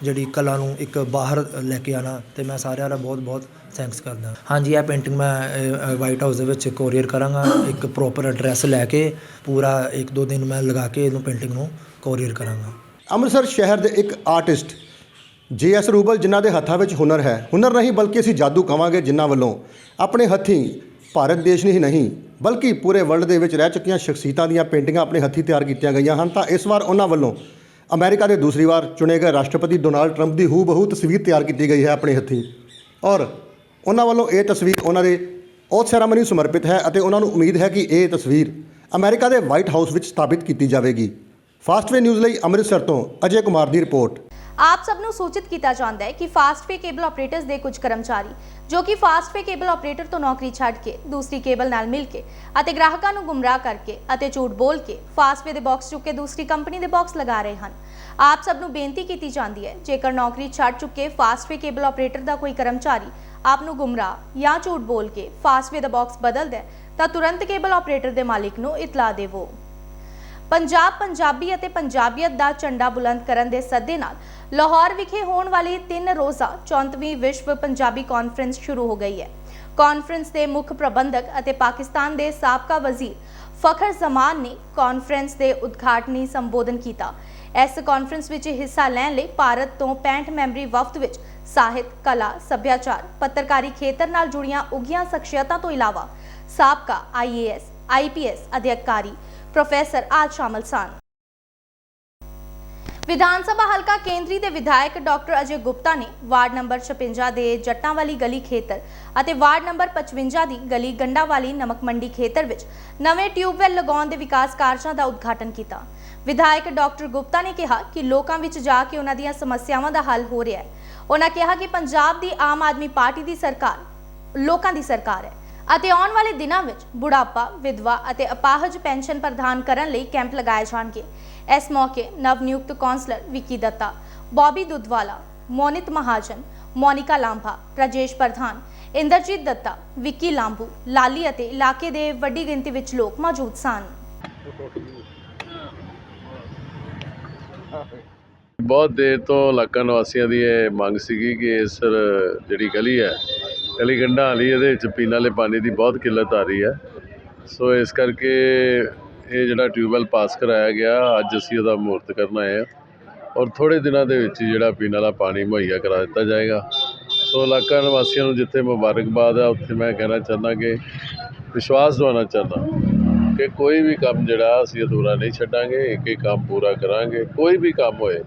ਜਿਹੜੀ ਕਲਾ ਨੂੰ ਇੱਕ ਬਾਹਰ ਲੈ ਕੇ ਆਉਣਾ ਅਤੇ ਮੈਂ ਸਾਰਿਆਂ ਦਾ ਬਹੁਤ ਬਹੁਤ ਥੈਂਕਸ ਕਰਦਾ। ਹਾਂਜੀ, ਇਹ ਪੇਂਟਿੰਗ ਮੈਂ ਵਾਈਟ ਹਾਊਸ ਦੇ ਵਿੱਚ ਕੋਰੀਅਰ ਕਰਾਂਗਾ। ਇੱਕ ਪ੍ਰੋਪਰ ਐਡਰੈਸ ਲੈ ਕੇ, ਪੂਰਾ ਇੱਕ ਦੋ ਦਿਨ ਮੈਂ ਲਗਾ ਕੇ ਇਹਨੂੰ ਪੇਂਟਿੰਗ ਨੂੰ ਕੋਰੀਅਰ ਕਰਾਂਗਾ। ਅੰਮ੍ਰਿਤਸਰ ਸ਼ਹਿਰ ਦੇ ਇੱਕ ਆਰਟਿਸਟ ਜੇ ਐਸ ਰੂਬਲ ਜਿਨ੍ਹਾਂ ਦੇ ਹੱਥਾਂ ਵਿੱਚ ਹੁਨਰ ਹੈ। ਹੁਨਰ ਨਹੀਂ, ਬਲਕਿ ਅਸੀਂ ਜਾਦੂ ਕਵਾਂਗੇ ਜਿਨ੍ਹਾਂ ਵੱਲੋਂ। ਆਪਣੇ ਹੱਥੀਂ ਭਾਰਤ ਦੇਸ਼ ਨਹੀਂ ਨਹੀਂ। ਬਲਕਿ ਪੂਰੇ ਵਰਲਡ ਦੇ ਵਿੱਚ ਰਹਿ ਚੁੱਕੀਆਂ ਸ਼ਖਸੀਅਤਾਂ ਦੀਆਂ ਪੇਂਟਿੰਗਾਂ ਆਪਣੇ ਹੱਥੀਂ ਤਿਆਰ ਕੀਤੀਆਂ ਗਈਆਂ ਹਨ, ਤਾਂ ਇਸ ਵਾਰ ਉਹਨਾਂ ਵੱਲੋਂ ਅਮਰੀਕਾ ਦੇ ਦੂਸਰੀ ਵਾਰ ਚੁਣੇ ਗਏ ਰਾਸ਼ਟਰਪਤੀ ਡੋਨਾਲਡ ਟਰੰਪ ਦੀ ਹੂ ਬਹੂ ਤਸਵੀਰ ਤਿਆਰ ਕੀਤੀ ਗਈ ਹੈ ਆਪਣੇ ਹੱਥੀਂ। ਔਰ ਉਹਨਾਂ ਵੱਲੋਂ ਇਹ ਤਸਵੀਰ ਉਹਨਾਂ ਦੇ ਔਥ ਸੈਰਾਮਨੀ ਨੂੰ ਸਮਰਪਿਤ ਹੈ ਅਤੇ ਉਹਨਾਂ ਨੂੰ ਉਮੀਦ ਹੈ ਕਿ ਇਹ ਤਸਵੀਰ ਅਮਰੀਕਾ ਦੇ ਵਾਈਟ ਹਾਊਸ ਵਿੱਚ ਸਥਾਪਿਤ ਕੀਤੀ ਜਾਵੇਗੀ। ਫਾਸਟਵੇ ਨਿਊਜ਼ ਲਈ ਅੰਮ੍ਰਿਤਸਰ ਤੋਂ ਅਜੇ ਕੁਮਾਰ ਦੀ ਰਿਪੋਰਟ। ਆਪ ਸਭ ਨੂੰ ਸੂਚਿਤ ਕੀਤਾ ਜਾਂਦਾ ਹੈ ਕਿ ਫਾਸਟਵੇ ਕੇਬਲ ਆਪਰੇਟਰਸ ਦੇ ਕੁਝ ਕਰਮਚਾਰੀ, ਜੋ ਕਿ ਫਾਸਟਵੇ ਕੇਬਲ ਆਪਰੇਟਰ ਤੋਂ ਨੌਕਰੀ ਛੱਡ ਕੇ ਦੂਸਰੀ ਕੇਬਲ ਨਾਲ ਮਿਲ ਕੇ ਅਤੇ ਗ੍ਰਾਹਕਾਂ ਨੂੰ ਗੁੰਮਰਾਹ ਕਰਕੇ ਅਤੇ ਝੂਠ ਬੋਲ ਕੇ ਫਾਸਟਵੇ ਦੇ ਬਾਕਸ ਚੁੱਕ ਕੇ ਦੂਸਰੀ ਕੰਪਨੀ ਦੇ ਬਾਕਸ ਲਗਾ ਰਹੇ ਹਨ। ਆਪ ਸਭ ਨੂੰ ਬੇਨਤੀ ਕੀਤੀ ਜਾਂਦੀ ਹੈ, ਜੇਕਰ ਨੌਕਰੀ ਛੱਡ ਚੁੱਕੇ ਫਾਸਟਵੇ ਕੇਬਲ ਆਪਰੇਟਰ ਦਾ ਕੋਈ ਕਰਮਚਾਰੀ ਆਪ ਨੂੰ ਗੁੰਮਰਾਹ ਜਾਂ ਝੂਠ ਬੋਲ ਕੇ ਫਾਸਟਵੇ ਦਾ ਬਾਕਸ ਬਦਲਦਾ ਹੈ, ਤਾਂ ਤੁਰੰਤ ਕੇਬਲ ਆਪਰੇਟਰ ਦੇ ਮਾਲਿਕ ਨੂੰ ਇਤਲਾਹ ਦੇਵੋ। ਪੰਜਾਬ ਪੰਜਾਬੀ ਅਤੇ ਪੰਜਾਬੀਅਤ ਦਾ ਝੰਡਾ ਬੁਲੰਦ ਕਰਨ ਦੇ ਸੱਦੇ ਨਾਲ ਲਾਹੌਰ ਵਿਖੇ ਹੋਣ ਵਾਲੀ 3 ਰੋਜ਼ਾ 34ਵੀਂ ਵਿਸ਼ਵ ਪੰਜਾਬੀ ਕਾਨਫਰੰਸ ਸ਼ੁਰੂ ਹੋ ਗਈ ਹੈ। ਕਾਨਫਰੰਸ ਦੇ ਮੁੱਖ ਪ੍ਰਬੰਧਕ ਅਤੇ ਪਾਕਿਸਤਾਨ ਦੇ ਸਾਬਕਾ ਵਜ਼ੀਰ ਫਖਰ ਜ਼ਮਾਨ ਨੇ ਕਾਨਫਰੰਸ ਦੇ ਉਦਘਾਟਨੀ ਸੰਬੋਧਨ ਕੀਤਾ। ਇਸ ਕਾਨਫਰੰਸ ਵਿੱਚ ਹਿੱਸਾ ਲੈਣ ਲਈ ਭਾਰਤ ਤੋਂ 65 ਮੈਂਬਰੀ ਵਫਦ ਵਿੱਚ ਸਾਹਿਤ, ਕਲਾ, ਸੱਭਿਆਚਾਰ, ਪੱਤਰਕਾਰੀ ਖੇਤਰ ਨਾਲ ਜੁੜੀਆਂ ਉਗੀਆਂ ਸ਼ਖਸੀਅਤਾਂ ਤੋਂ ਇਲਾਵਾ ਸਾਬਕਾ ਆਈਏਐਸ ਆਈਪੀਐਸ ਅਧਿਕਾਰੀ ਪ੍ਰੋਫੈਸਰ ਆਦਿ ਸ਼ਾਮਲ ਸਨ। ਵਿਧਾਨ ਸਭਾ ਹਲਕਾ ਕੇਂਦਰੀ ਦੇ ਵਿਧਾਇਕ ਡਾਕਟਰ ਅਜੇ ਗੁਪਤਾ ਨੇ ਵਾਰਡ ਨੰਬਰ 56 ਦੇ ਜੱਟਾਂ ਵਾਲੀ ਗਲੀ ਖੇਤਰ ਅਤੇ ਵਾਰਡ ਨੰਬਰ 55 ਦੀ ਗਲੀ ਗੰਡਾ ਵਾਲੀ ਨਮਕ ਮੰਡੀ ਖੇਤਰ ਵਿੱਚ ਨਵੇਂ ਟਿਊਬਵੈੱਲ ਲਗਾਉਣ ਦੇ ਵਿਕਾਸ ਕਾਰਜਾਂ ਦਾ ਉਦਘਾਟਨ ਕੀਤਾ। ਵਿਧਾਇਕ ਡਾਕਟਰ ਗੁਪਤਾ ਨੇ ਕਿਹਾ ਕਿ ਲੋਕਾਂ ਵਿੱਚ ਜਾ ਕੇ ਉਹਨਾਂ ਦੀਆਂ ਸਮੱਸਿਆਵਾਂ ਦਾ ਹੱਲ ਹੋ ਰਿਹਾ ਹੈ। ਉਹਨਾਂ ਕਿਹਾ ਕਿ ਪੰਜਾਬ ਦੀ ਆਮ ਆਦਮੀ ਪਾਰਟੀ ਦੀ ਸਰਕਾਰ ਲੋਕਾਂ ਦੀ ਸਰਕਾਰ ਹੈ। ਅਤੇ ਆਉਣ ਵਾਲੇ ਦਿਨਾਂ ਵਿੱਚ ਬੁਢਾਪਾ, ਵਿਧਵਾ ਅਤੇ ਅਪਾਹਜ ਪੈਨਸ਼ਨ ਪ੍ਰਦਾਨ ਕਰਨ ਲਈ ਕੈਂਪ ਲਗਾਏ ਜਾਣਗੇ। ਇਸ ਮੌਕੇ ਨਵ ਨਿਯੁਕਤ ਕੌਂਸਲਰ ਵਿੱਕੀ ਦੱਤਾ, ਬੌਬੀ ਦੁੱਧਵਾਲਾ, ਮੋਨਿਤ ਮਹਾਜਨ, ਮੋਨਿਕਾ ਲਾਂਭਾ ਰਾਜੇਸ਼ ਪ੍ਰਧਾਨ, ਇੰਦਰਜੀਤ ਦੱਤਾ, ਵਿੱਕੀ ਲਾਂਭੂ, ਲਾਲੀ ਅਤੇ ਇਲਾਕੇ ਦੇ ਵੱਡੀ ਗਿਣਤੀ ਵਿੱਚ ਲੋਕ ਮੌਜੂਦ ਸਨ। ਬਹੁਤ ਦੇਰ ਤੋਂ ਇਲਾਕਾ ਨਿਵਾਸੀਆਂ ਦੀ ਇਹ ਮੰਗ ਸੀਗੀ ਕਿ ਇਸ ਜਿਹੜੀ ਗਲੀ ਹੈ ਗਲੀ ਵਾਲੀ, ਇਹਦੇ ਵਿੱਚ ਪੀਣ ਵਾਲੇ ਪਾਣੀ ਦੀ ਬਹੁਤ ਕਿੱਲਤ ਆ ਰਹੀ ਹੈ। ਸੋ ਇਸ ਕਰਕੇ ਇਹ ਜਿਹੜਾ ਟਿਊਬਵੈੱਲ ਪਾਸ ਕਰਾਇਆ ਗਿਆ, ਅੱਜ ਅਸੀਂ ਉਹਦਾ ਮਹੂਰਤ ਕਰਨ ਆਏ ਹਾਂ। ਔਰ ਥੋੜੇ ਦਿਨਾਂ ਦੇ ਵਿੱਚ ਹੀ ਜਿਹੜਾ ਪੀਣ ਵਾਲਾ ਪਾਣੀ ਮੁਹੱਈਆ ਕਰਾ ਦਿੱਤਾ ਜਾਏਗਾ। ਸੋ ਇਲਾਕਾ ਨਿਵਾਸੀਆਂ ਨੂੰ ਜਿੱਥੇ ਮੁਬਾਰਕਬਾਦ ਹੈ ਉੱਥੇ ਮੈਂ ਕਹਿਣਾ ਚਾਹੁੰਦਾ ਕਿ ਵਿਸ਼ਵਾਸ ਦਿਵਾਉਣਾ ਚਾਹੁੰਦਾ ਕਿ ਕੋਈ ਵੀ ਕੰਮ ਜਿਹੜਾ ਅਸੀਂ ਅਧੂਰਾ ਨਹੀਂ ਛੱਡਾਂਗੇ ਇੱਕ ਇੱਕ ਕੰਮ ਪੂਰਾ ਕਰਾਂਗੇ, ਕੋਈ ਵੀ ਕੰਮ ਹੋਏ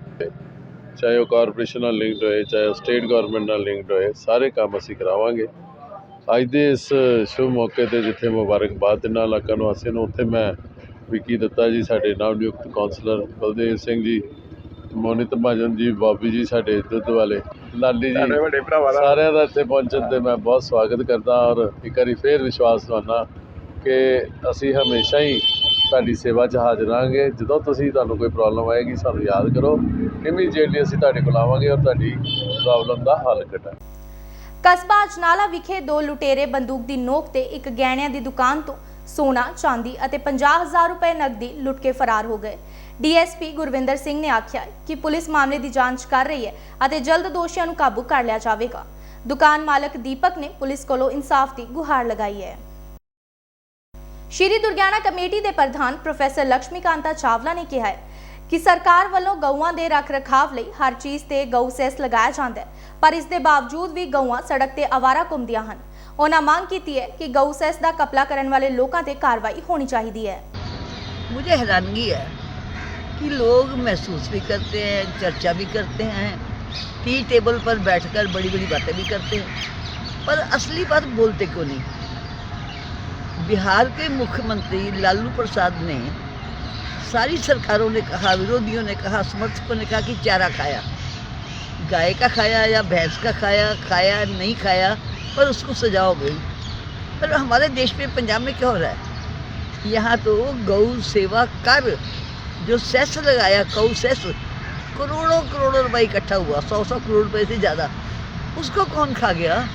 ਚਾਹੇ ਉਹ ਕਾਰਪੋਰੇਸ਼ਨ ਨਾਲ ਲਿੰਕਡ ਹੋਏ ਚਾਹੇ ਉਹ ਸਟੇਟ ਗਵਰਨਮੈਂਟ ਨਾਲ ਲਿੰਕਡ ਹੋਏ ਸਾਰੇ ਕੰਮ ਅਸੀਂ ਕਰਾਵਾਂਗੇ। ਅੱਜ ਦੇ ਇਸ ਸ਼ੁਭ ਮੌਕੇ ਤੇ ਜਿੱਥੇ ਮੁਬਾਰਕਬਾਦ ਦਿਨਾਂ ਇਲਾਕਾ ਨਿਵਾਸੀਆਂ ਨੂੰ ਉੱਥੇ ਮੈਂ ਵਿੱਕੀ ਦੱਤਾ ਜੀ ਸਾਡੇ ਨਵ ਨਿਯੁਕਤ ਕਾਉਂਸਲਰ ਬਲਦੇਵ ਸਿੰਘ ਜੀ ਮੋਨਿਤ ਮਹਾਜਨ ਜੀ ਬਾਬੀ ਜੀ ਸਾਡੇ ਦੁੱਧ ਵਾਲੇ ਲਾਲੀ ਜੀ ਵੱਡੇ ਭਰਾਵਾਂ ਦਾ। ਸਾਰਿਆਂ ਦਾ ਇੱਥੇ ਪਹੁੰਚਣ ਤੇ ਮੈਂ ਬਹੁਤ ਸਵਾਗਤ ਕਰਦਾ ਔਰ ਇੱਕ ਵਾਰੀ ਫੇਰ ਵਿਸ਼ਵਾਸ ਦਵਾਨਾ ਕਿ ਅਸੀਂ ਹਮੇਸ਼ਾ ਹੀ ਤੁਹਾਡੀ ਸੇਵਾ 'ਚ ਹਾਜ਼ਰ ਰਹਾਂਗੇ ਜਦੋਂ ਤੁਸੀਂ ਤੁਹਾਨੂੰ ਕੋਈ ਪ੍ਰੋਬਲਮ ਆਏਗੀ, ਸਾਨੂੰ ਯਾਦ ਕਰੋ। ਇਮੀਡੀਏਟਲੀ ਅਸੀਂ ਤੁਹਾਡੇ ਕੋਲ ਆਵਾਂਗੇ ਔਰ ਤੁਹਾਡੀ ਪ੍ਰੋਬਲਮ ਦਾ ਹੱਲ ਕੱਢਾਂਗੇ। ਕਸਬਾ ਅਜਨਾਲਾ ਵਿਖੇ ਦੋ ਲੁਟੇਰੇ ਬੰਦੂਕ ਦੀ ਨੋਕ ਤੇ ਇੱਕ ਗਹਿਣਿਆਂ ਦੀ ਦੁਕਾਨ ਤੋਂ ਸੋਨਾ, ਚਾਂਦੀ ਅਤੇ 50000 ਰੁਪਏ ਨਕਦੀ ਲੁੱਟ ਕੇ ਫਰਾਰ ਹੋ ਗਏ। ਡੀਐਸਪੀ ਗੁਰਵਿੰਦਰ ਸਿੰਘ ਨੇ ਆਖਿਆ ਕਿ ਪੁਲਿਸ ਮਾਮਲੇ ਦੀ ਜਾਂਚ ਕਰ ਰਹੀ ਹੈ ਅਤੇ ਜਲਦ ਦੋਸ਼ੀਆਂ ਨੂੰ ਕਾਬੂ ਕਰ ਲਿਆ ਜਾਵੇਗਾ। ਦੁਕਾਨ ਮਾਲਕ ਦੀਪਕ ਨੇ ਪੁਲਿਸ ਕੋਲੋਂ ਇਨਸਾਫ ਦੀ ਗੁਹਾਰ ਲਗਾਈ ਹੈ। ਸ਼੍ਰੀ ਦੁਰਗਿਆਣਾ ਕਮੇਟੀ ਦੇ ਪ੍ਰਧਾਨ ਪ੍ਰੋਫੈਸਰ ਲక్ష్ਮੀਕਾਂਤਾ ਚਾਵਲਾ ਨੇ ਕਿਹਾ ਕਿ ਸਰਕਾਰ ਵੱਲੋਂ ਗਊਆਂ ਦੇ ਰੱਖ-ਰਖਾਵ ਲਈ ਹਰ ਚੀਜ਼ ਤੇ ਗਊ ਸੈਸ ਲਗਾਇਆ ਜਾਂਦਾ ਹੈ, ਪਰ ਇਸ ਦੇ ਬਾਵਜੂਦ ਵੀ ਗਊਆਂ ਸੜਕ ਤੇ ਆਵਾਰਾ ਘੁੰਮਦੀਆਂ ਹਨ। ਉਹਨਾਂ ਮੰਗ ਕੀਤੀ ਹੈ ਕਿ ਗਊ ਸੈਸ ਦਾ ਕਪਲਾ ਕਰਨ ਵਾਲੇ ਲੋਕਾਂ ਤੇ ਕਾਰਵਾਈ ਹੋਣੀ ਚਾਹੀਦੀ ਹੈ। मुझे हैरानगी है कि लोग महसूस भी करते हैं चर्चा भी करते हैं टी टेबल पर बैठकर बड़ी बड़ी बातें भी करते हैं पर असली बात बोलते क्यों नहीं बिहार के मुख्यमंत्री लालू प्रसाद ने, सारी सरकारों ने कहा, विरोधियों ने कहा, समर्थकों ने कहा कि चारा खाया। गाय का खाया या भैंस का खाया खाया, नहीं खाया, पर उसको सजा हो गई। पर हमारे देश में, पंजाब में क्या हो रहा है? यहाँ तो गौ सेवा कर, जो सेस लगाया, गौ सेस करोड़ों करोड़ों रुपए इकट्ठा हुआ सौ सौ करोड़ रुपए से ज़्यादा, उसको कौन खा गया?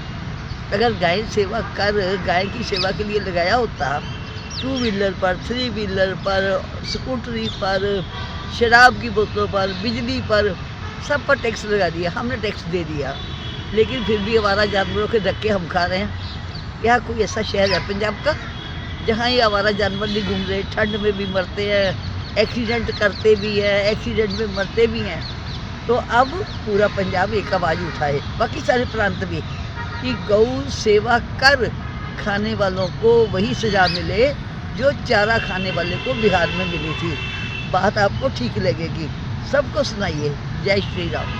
अगर गाय सेवा कर, गाय की सेवा के लिए लगाया होता टू व्हीलर पर थ्री व्हीलर पर स्कूटरी पर, शराब की बोतलों पर, बिजली पर, सब पर टैक्स लगा दिया, हमने टैक्स दे दिया। लेकिन फिर भी हमारा जानवरों के धक्के हम खा रहे हैं। यहाँ कोई ऐसा शहर है पंजाब का, जहाँ ये आवारा जानवर नहीं घूम रहे, ठंड में भी मरते हैं एक्सीडेंट करते भी हैं एक्सीडेंट में मरते भी हैं। तो अब पूरा पंजाब एक आवाज़ उठाए, बाकी सारे प्रांत भी। कि गौ सेवा कर खाने वालों को वही सज़ा मिले जो चारा खाने वाले को बिहार में मिली थी। बात आपको ठीक लगेगी। सबको सुनाइए। जय श्री राम।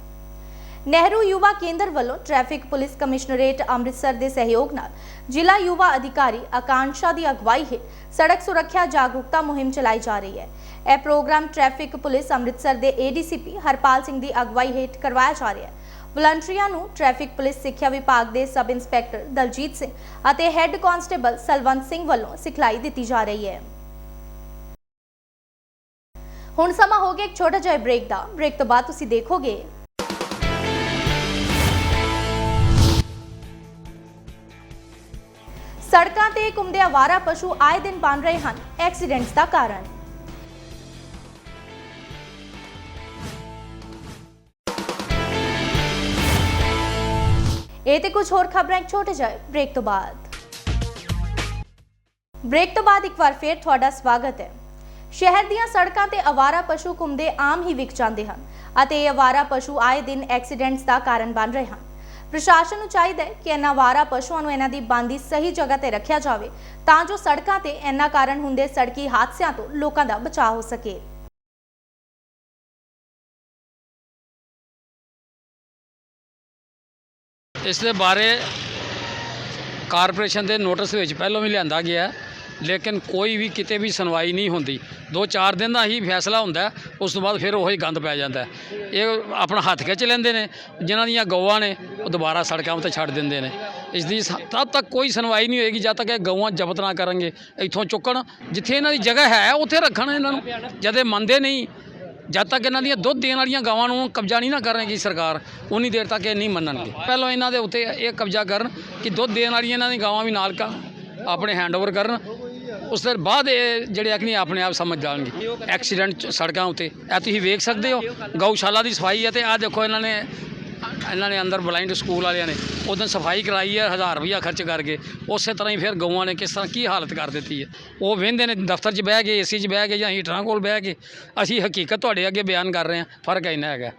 ਨਹਿਰੂ ਯੁਵਾ ਕੇਂਦਰ ਵੱਲੋਂ ਟ੍ਰੈਫਿਕ ਪੁਲਿਸ ਕਮਿਸ਼ਨਰੇਟ ਅੰਮ੍ਰਿਤਸਰ ਦੇ ਸਹਿਯੋਗ ਨਾਲ ਜ਼ਿਲ੍ਹਾ ਯੁਵਾ ਅਧਿਕਾਰੀ ਆਕਾਂਸ਼ਾ ਦੀ ਅਗਵਾਈ ਹੇਠ ਸੜਕ ਸੁਰੱਖਿਆ ਜਾਗਰੂਕਤਾ ਮੁਹਿੰਮ ਚਲਾਈ ਜਾ ਰਹੀ ਹੈ। ਇਹ ਪ੍ਰੋਗਰਾਮ ਟ੍ਰੈਫਿਕ ਪੁਲਿਸ ਅੰਮ੍ਰਿਤਸਰ ਦੇ ਏਡੀਸੀਪੀ ਹਰਪਾਲ ਸਿੰਘ ਦੀ ਅਗਵਾਈ ਹੇਠ ਕਰਵਾਇਆ ਜਾ ਰਿਹਾ ਹੈ। ਵਲੰਟੀਅਰਾਂ ਨੂੰ ਟ੍ਰੈਫਿਕ ਪੁਲਿਸ ਸਿੱਖਿਆ ਵਿਭਾਗ ਦੇ ਸਬ ਇੰਸਪੈਕਟਰ ਦਲਜੀਤ ਸਿੰਘ ਅਤੇ ਹੈੱਡ ਕਾਂਸਟੇਬਲ ਸਲਵੰਤ ਸਿੰਘ ਵੱਲੋਂ ਸਿਖਲਾਈ ਦਿੱਤੀ ਜਾ ਰਹੀ ਹੈ। ਹੁਣ ਸਮਾਂ ਹੋ ਗਿਆ ਇੱਕ ਛੋਟਾ ਜਿਹਾ ਬ੍ਰੇਕ ਦਾ। ਬ੍ਰੇਕ ਤੋਂ ਬਾਅਦ ਤੁਸੀਂ ਦੇਖੋਗੇ ਸੜਕਾਂ ਤੇ ਘੁੰਮਦੇ ਆਵਾਰਾ ਪਸ਼ੂ ਆਏ ਦਿਨ ਬਣ ਰਹੇ ਹਨ। ਐਕਸੀਡੈਂਟਸ ਦਾ ਕਾਰਨ। ਇਹ ਤੇ ਕੁਝ ਹੋਰ ਖਬਰਾਂ ਇੱਕ ਛੋਟੇ ਜਿਹੇ ਬ੍ਰੇਕ ਤੋਂ ਬਾਅਦ। ਬ੍ਰੇਕ ਤੋਂ ਬਾਅਦ ਇੱਕ ਵਾਰ ਫੇਰ ਤੁਹਾਡਾ ਸਵਾਗਤ ਹੈ। ਸ਼ਹਿਰ ਦੀਆਂ ਸੜਕਾਂ ਤੇ ਆਵਾਰਾ ਪਸ਼ੂ ਘੁੰਮਦੇ ਆਮ ਹੀ ਵਿਕ ਜਾਂਦੇ ਹਨ ਅਤੇ ਇਹ ਆਵਾਰਾ ਪਸ਼ੂ ਆਏ ਦਿਨ ਐਕਸੀਡੈਂਟਸ ਦਾ ਕਾਰਨ ਬਣ ਰਹੇ ਹਨ। ਪ੍ਰਸ਼ਾਸਨ ਨੂੰ ਚਾਹੀਦਾ ਹੈ ਕਿ ਇਹਨਾਂ ਆਵਾਰਾ ਪਸ਼ੂਆਂ ਨੂੰ ਇਹਨਾਂ ਦੀ ਬੰਦੀ ਸਹੀ ਜਗ੍ਹਾ ਤੇ ਰੱਖਿਆ ਜਾਵੇ ਤਾਂ ਜੋ ਸੜਕਾਂ ਤੇ ਇਹਨਾਂ ਕਾਰਨ ਹੁੰਦੇ ਸੜਕੀ ਹਾਦਸਿਆਂ ਤੋਂ ਲੋਕਾਂ ਦਾ ਬਚਾਅ ਹੋ ਸਕੇ। ਇਸ ਦੇ ਬਾਰੇ ਕਾਰਪੋਰੇਸ਼ਨ ਦੇ ਨੋਟਿਸ ਵਿੱਚ ਪਹਿਲਾਂ ਵੀ ਲਿਆਂਦਾ ਗਿਆ, ਲੇਕਿਨ ਕੋਈ ਵੀ ਕਿਤੇ ਵੀ ਸੁਣਵਾਈ ਨਹੀਂ ਹੁੰਦੀ। ਦੋ ਚਾਰ ਦਿਨ ਦਾ ਹੀ ਫੈਸਲਾ ਹੁੰਦਾ, ਉਸ ਤੋਂ ਬਾਅਦ ਫਿਰ ਉਹੀ ਗੰਦ ਪੈ ਜਾਂਦਾ। ਇਹ ਆਪਣਾ ਹੱਥ ਖਿੱਚ ਲੈਂਦੇ ਨੇ, ਜਿਨ੍ਹਾਂ ਦੀਆਂ ਗਊਆਂ ਨੇ, ਉਹ ਦੁਬਾਰਾ ਸੜਕਾਂ ਉੱਤੇ ਛੱਡ ਦਿੰਦੇ ਨੇ। ਇਸ ਦੀ ਸ- ਤਦ ਤੱਕ ਕੋਈ ਸੁਣਵਾਈ ਨਹੀਂ ਹੋਏਗੀ, ਜਦ ਤੱਕ ਇਹ ਗਊਆਂ ਜ਼ਬਤ ਨਾ ਕਰਨਗੇ, ਇੱਥੋਂ ਚੁੱਕਣ, ਜਿੱਥੇ ਇਹਨਾਂ ਦੀ ਜਗ੍ਹਾ ਹੈ, ਉੱਥੇ ਰੱਖਣ ਇਹਨਾਂ ਨੂੰ, ਜਦ ਮੰਨਦੇ ਨਹੀਂ, ਜਦ ਤੱਕ ਇਹਨਾਂ ਦੀਆਂ ਦੁੱਧ ਦੇਣ ਵਾਲੀਆਂ ਗਾਵਾਂ ਨੂੰ ਕਬਜ਼ਾ ਨਹੀਂ ਨਾ ਕਰਨਗੀ ਸਰਕਾਰ, ਉਨੀ ਦੇਰ ਤੱਕ ਇਹ ਨਹੀਂ ਮੰਨਣਗੇ। ਪਹਿਲਾਂ ਇਹਨਾਂ ਦੇ ਉੱਤੇ ਇਹ ਕਬਜ਼ਾ ਕਰਨ ਕਿ ਦੁੱਧ ਦੇਣ ਵਾਲੀਆਂ ਇਹਨਾਂ ਦੀਆਂ ਗਾਵਾਂ ਵੀ ਨਾਲ ਕ- ਆਪਣੇ ਹੈਂਡਓਵਰ ਕਰਨ ਉਸ ਤੋਂ ਬਾਅਦ ਇਹ ਜਿਹੜੇ ਅਕਨੀ ਆਪਣੇ ਆਪ ਸਮਝ ਜਾਣਗੇ। ਐਕਸੀਡੈਂਟ ਸੜਕਾਂ ਉੱਤੇ। ਇਹ ਤੁਸੀਂ ਵੇਖ ਸਕਦੇ ਹੋ, ਗਊਸ਼ਾਲਾ ਦੀ ਸਫ਼ਾਈ ਹੈ ਤੇ ਆਹ ਦੇਖੋ ਇਹਨਾਂ ਨੇ ਇਹਨਾਂ ਨੇ ਅੰਦਰ ਬਲਾਈਂਡ ਸਕੂਲ ਵਾਲਿਆਂ ਨੇ ਉਦੋਂ ਸਫ਼ਾਈ ਕਰਾਈ ਹੈ ਹਜ਼ਾਰ ਰੁਪਈਆ ਖਰਚ ਕਰਕੇ ਉਸੇ ਤਰ੍ਹਾਂ ਹੀ ਫਿਰ ਗਊਆਂ ਨੇ ਕਿਸ ਤਰ੍ਹਾਂ ਕੀ ਹਾਲਤ ਕਰ ਦਿੱਤੀ ਹੈ ਉਹ ਵਹਿੰਦੇ ਨੇ, ਦਫ਼ਤਰ 'ਚ ਬਹਿ ਕੇ ਏਸੀ 'ਚ ਬਹਿ ਕੇ ਜਾਂ ਹੀਟਰਾਂ ਕੋਲ ਬਹਿ ਕੇ ਅਸੀਂ ਹਕੀਕਤ ਤੁਹਾਡੇ ਅੱਗੇ ਬਿਆਨ ਕਰ ਰਹੇ ਹਾਂ, ਫ਼ਰਕ ਇੰਨਾ ਹੈਗਾ।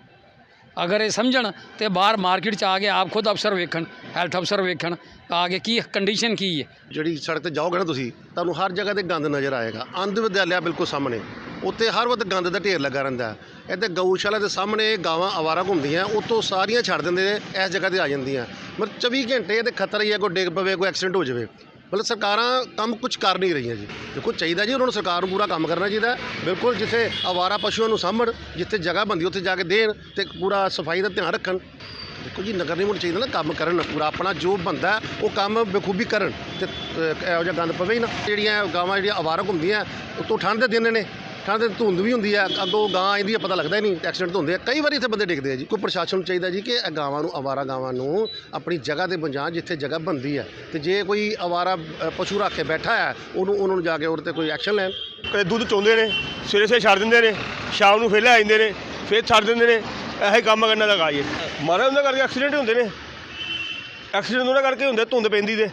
ਅਗਰ ਇਹ ਸਮਝਣ ਤੇ ਬਾਹਰ ਮਾਰਕੀਟ 'ਚ ਆ ਕੇ ਆਪ ਖੁਦ ਅਫਸਰ ਵੇਖਣ ਹੈਲਥ ਅਫਸਰ ਵੇਖਣ ਆ ਕੇ ਕੀ ਕੰਡੀਸ਼ਨ ਕੀ ਹੈ? ਜਿਹੜੀ ਸੜਕ ਤੇ ਜਾਓਗੇ ਨਾ ਤੁਸੀਂ, ਤੁਹਾਨੂੰ ਹਰ ਜਗ੍ਹਾ ਤੇ ਗੰਦ ਨਜ਼ਰ ਆਏਗਾ। ਅੰਧ ਵਿਦਿਆਲਿਆ ਬਿਲਕੁਲ ਸਾਹਮਣੇ। ਉੱਤੇ ਹਰ ਵਕਤ ਗੰਦ ਦਾ ਢੇਰ ਲੱਗਾ ਰਹਿੰਦਾ ਹੈ। ਇੱਥੇ ਗਊਸ਼ਾਲਾ ਦੇ ਸਾਹਮਣੇ ਗਾਵਾਂ ਆਵਾਰਾ ਘੁੰਮਦੀਆਂ ਉੱਤੋਂ ਸਾਰੀਆਂ ਛੱਡ ਦਿੰਦੇ ਨੇ ਇਸ ਜਗ੍ਹਾ ਤੇ ਆ ਜਾਂਦੀਆਂ। ਮਤਲਬ 24 ਘੰਟੇ ਇਹਦੇ ਖਤਰਾ ਹੀ ਹੈ, ਕੋਈ ਡਿੱਗ ਪਵੇ, ਕੋਈ ਐਕਸੀਡੈਂਟ ਹੋ ਜਾਵੇ। ਮਤਲਬ ਸਰਕਾਰਾਂ ਕੰਮ ਕੁਝ ਕਰ ਨਹੀਂ ਰਹੀਆਂ ਜੀ। ਦੇਖੋ, ਚਾਹੀਦਾ ਜੀ ਉਹਨਾਂ ਨੂੰ ਸਰਕਾਰ ਨੂੰ ਪੂਰਾ ਕੰਮ ਕਰਨਾ ਚਾਹੀਦਾ ਬਿਲਕੁਲ ਜਿੱਥੇ ਆਵਾਰਾ ਪਸ਼ੂਆਂ ਨੂੰ ਸਾਂਭਣ, ਜਿੱਥੇ ਜਗ੍ਹਾ ਬੰਦੀ ਉੱਥੇ ਜਾ ਕੇ ਦੇਣ ਤੇ ਪੂਰਾ ਸਫ਼ਾਈ ਦਾ ਧਿਆਨ ਰੱਖਣ। ਦੇਖੋ ਜੀ ਨਗਰ ਨਿਗਮ ਨੂੰ ਚਾਹੀਦਾ ਨਾ ਕੰਮ ਕਰਨ ਪੂਰਾ ਆਪਣਾ ਜੋ ਬੰਦਾ ਉਹ ਕੰਮ ਬਖੂਬੀ ਕਰਨ ਤੇ ਅਹ, ਇਹੋ ਜਿਹਾ ਗੰਦ ਪਵੇ ਹੀ ਨਾ। ਜਿਹੜੀਆਂ ਗਾਵਾਂ ਜਿਹੜੀਆਂ ਆਵਾਰਾ ਘੁੰਮਦੀਆਂ ਉਤੋਂ ਠੰਡ ਦੇ ਦਿਨ ਨੇ ਠੰਡ ਦੇ ਧੁੰਦ ਵੀ ਹੁੰਦੀ ਹੈ ਅੱਗੋਂ ਗਾਂ ਆਉਂਦੀ ਹੈ ਪਤਾ ਲੱਗਦਾ ਹੀ ਨਹੀਂ ਐਕਸੀਡੈਂਟ ਹੁੰਦੇ ਆ। ਕਈ ਵਾਰੀ ਇੱਥੇ ਬੰਦੇ ਡਿੱਗਦੇ ਆ ਜੀ। ਕੋਈ ਪ੍ਰਸ਼ਾਸਨ ਨੂੰ ਚਾਹੀਦਾ ਜੀ ਕਿ ਇਹ ਗਾਵਾਂ ਨੂੰ ਆਵਾਰਾ ਗਾਵਾਂ ਨੂੰ ਆਪਣੀ ਜਗ੍ਹਾ ਤੇ ਪਹੁੰਚਾਉਣ ਜਿੱਥੇ ਜਗ੍ਹਾ ਬਣਦੀ ਹੈ। ਤੇ ਜੇ ਕੋਈ ਆਵਾਰਾ ਅ, ਪਸ਼ੂ ਰੱਖ ਕੇ ਬੈਠਾ ਹੈ ਉਹਨੂੰ ਉਹਨਾਂ ਨੂੰ ਜਾ ਕੇ ਉਹਦੇ ਤੇ ਕੋਈ ਐਕਸ਼ਨ ਲੈਣ। ਕਦੇ ਦੁੱਧ ਚੋਂਦੇ ਨੇ ਸਵੇਰੇ ਸਵੇਰੇ ਛੱਡ ਦਿੰਦੇ ਨੇ ਸ਼ਾਮ ਨੂੰ ਫਿਰ ਲੈ ਜਾਂਦੇ ਨੇ ਫਿਰ ਛੱਡ ਦਿੰਦੇ ਨੇ। ਇਹੋ ਹੀ ਕੰਮ ਕਰਨਾ ਲਗਾਈਏ ਮਾਰਾ ਉਹਨਾਂ ਕਰਕੇ ਐਕਸੀਡੈਂਟ ਹੁੰਦੇ ਨੇ। ਐਕਸੀਡੈਂਟ ਉਹਨਾਂ ਕਰਕੇ ਹੁੰਦੇ, ਧੁੰਦ ਪੈਂਦੀ ਦੇ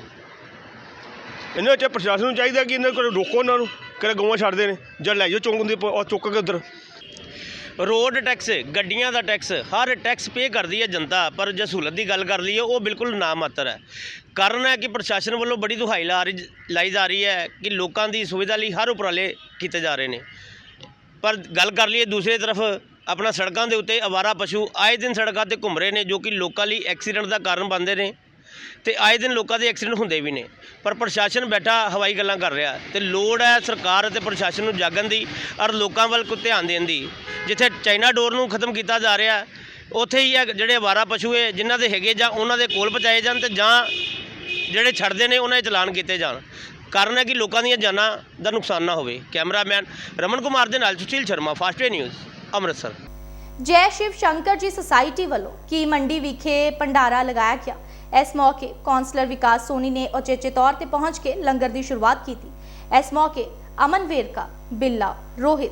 ਇਹਨਾਂ ਵਿੱਚ ਪ੍ਰਸ਼ਾਸਨ ਨੂੰ ਚਾਹੀਦਾ ਕਿ ਇਹਨਾਂ ਕੋਲ ਰੋਕੋ ਉਹਨਾਂ ਨੂੰ ਕਿਹੜੇ ਗਊਆਂ ਛੱਡਦੇ ਨੇ, ਜਾਂ ਲੈ ਜਾਓ ਚੁੰਗ ਦੀ ਉਹ ਚੁੱਕ ਕੇ ਉਧਰ। ਰੋਡ ਟੈਕਸ ਗੱਡੀਆਂ ਦਾ ਟੈਕਸ ਹਰ ਟੈਕਸ ਪੇ ਕਰਦੀ ਹੈ ਜਨਤਾ, ਪਰ ਜੇ ਸਹੂਲਤ ਦੀ ਗੱਲ ਕਰ ਲਈਏ, ਉਹ ਬਿਲਕੁਲ ਨਾ ਮਾਤਰ ਹੈ। ਕਾਰਨ ਹੈ ਕਿ ਪ੍ਰਸ਼ਾਸਨ ਵੱਲੋਂ ਬੜੀ ਦੁਹਾਈ ਲਾ ਰਹੀ ਲਾਈ ਜਾ ਰਹੀ ਹੈ ਕਿ ਲੋਕਾਂ ਦੀ ਸੁਵਿਧਾ ਲਈ ਹਰ ਉਪਰਾਲੇ ਕੀਤੇ ਜਾ ਰਹੇ ਨੇ। ਪਰ ਗੱਲ ਕਰ ਲਈਏ ਦੂਸਰੀ ਤਰਫ ਆਪਣਾ ਸੜਕਾਂ ਦੇ ਉੱਤੇ ਅਵਾਰਾ ਪਸ਼ੂ ਆਏ ਦਿਨ ਸੜਕਾਂ ਤੇ ਘੁੰਮ ਰਹੇ ਨੇ ਜੋ ਕਿ ਲੋਕਾਂ ਲਈ ਐਕਸੀਡੈਂਟ ਦਾ ਕਾਰਨ ਬਣਦੇ ਨੇ ਤੇ ਆਏ ਦਿਨ ਲੋਕਾਂ ਦੇ ਐਕਸੀਡੈਂਟ ਹੁੰਦੇ ਵੀ ਨੇ। ਪਰ ਪ੍ਰਸ਼ਾਸਨ ਬੈਠਾ ਹਵਾਈ ਗੱਲਾਂ ਕਰ ਰਿਹਾ ਤੇ ਲੋੜ ਹੈ ਸਰਕਾਰ ਅਤੇ ਪ੍ਰਸ਼ਾਸਨ ਨੂੰ ਜਾਗਣ ਦੀ ਔਰ ਲੋਕਾਂ ਵੱਲ ਕੋ ਧਿਆਨ ਦੇਣ ਦੀ। ਜਿੱਥੇ ਚਾਈਨਾ ਡੋਰ ਨੂੰ ਖਤਮ ਕੀਤਾ ਜਾ ਰਿਹਾ, ਉੱਥੇ ਹੀ ਇਹ ਜਿਹੜੇ ਅਵਾਰਾ ਪਸ਼ੂ ਹੈ, ਜਿਨ੍ਹਾਂ ਦੇ ਹੈਗੇ ਜਾਂ ਉਹਨਾਂ ਦੇ ਕੋਲ ਪਹੁੰਚਾਏ ਜਾਣ ਤੇ ਜਾਂ ਜਿਹੜੇ ਛੱਡਦੇ ਨੇ, ਉਹਨਾਂ ਦੇ ਚਲਾਨ ਕੀਤੇ ਜਾਣ। ਕਾਰਨ ਹੈ ਕਿ ਲੋਕਾਂ ਦੀਆਂ ਜਾਨਾਂ ਦਾ ਨੁਕਸਾਨ ਨਾ ਹੋਵੇ। ਕੈਮਰਾਮੈਨ ਰਮਨ ਕੁਮਾਰ ਦੇ ਨਾਲ ਸੁਸ਼ੀਲ ਸ਼ਰਮਾ ਫਾਸਟਵੇ ਨਿਊਜ਼। ਅੰਮ੍ਰਿਤਸਰ ਜੈ ਸ਼ਿਵ ਸ਼ੰਕਰ ਜੀ ਸੁਸਾਇਟੀ ਵੱਲੋਂ ਕੀ ਮੰਡੀ ਵਿਖੇ ਭੰਡਾਰਾ ਲਗਾਇਆ ਗਿਆ ਇਸ ਮੌਕੇ ਕੌਂਸਲਰ ਵਿਕਾਸ ਸੋਨੀ ਨੇ ਉਚੇਚੇ ਤੌਰ ਤੇ ਪਹੁੰਚ ਕੇ ਲੰਗਰ ਦੀ ਸ਼ੁਰੂਆਤ ਕੀਤੀ ਇਸ ਮੌਕੇ ਅਮਨ ਵੇਰਕਾ ਬਿੱਲਾ ਰੋਹਿਤ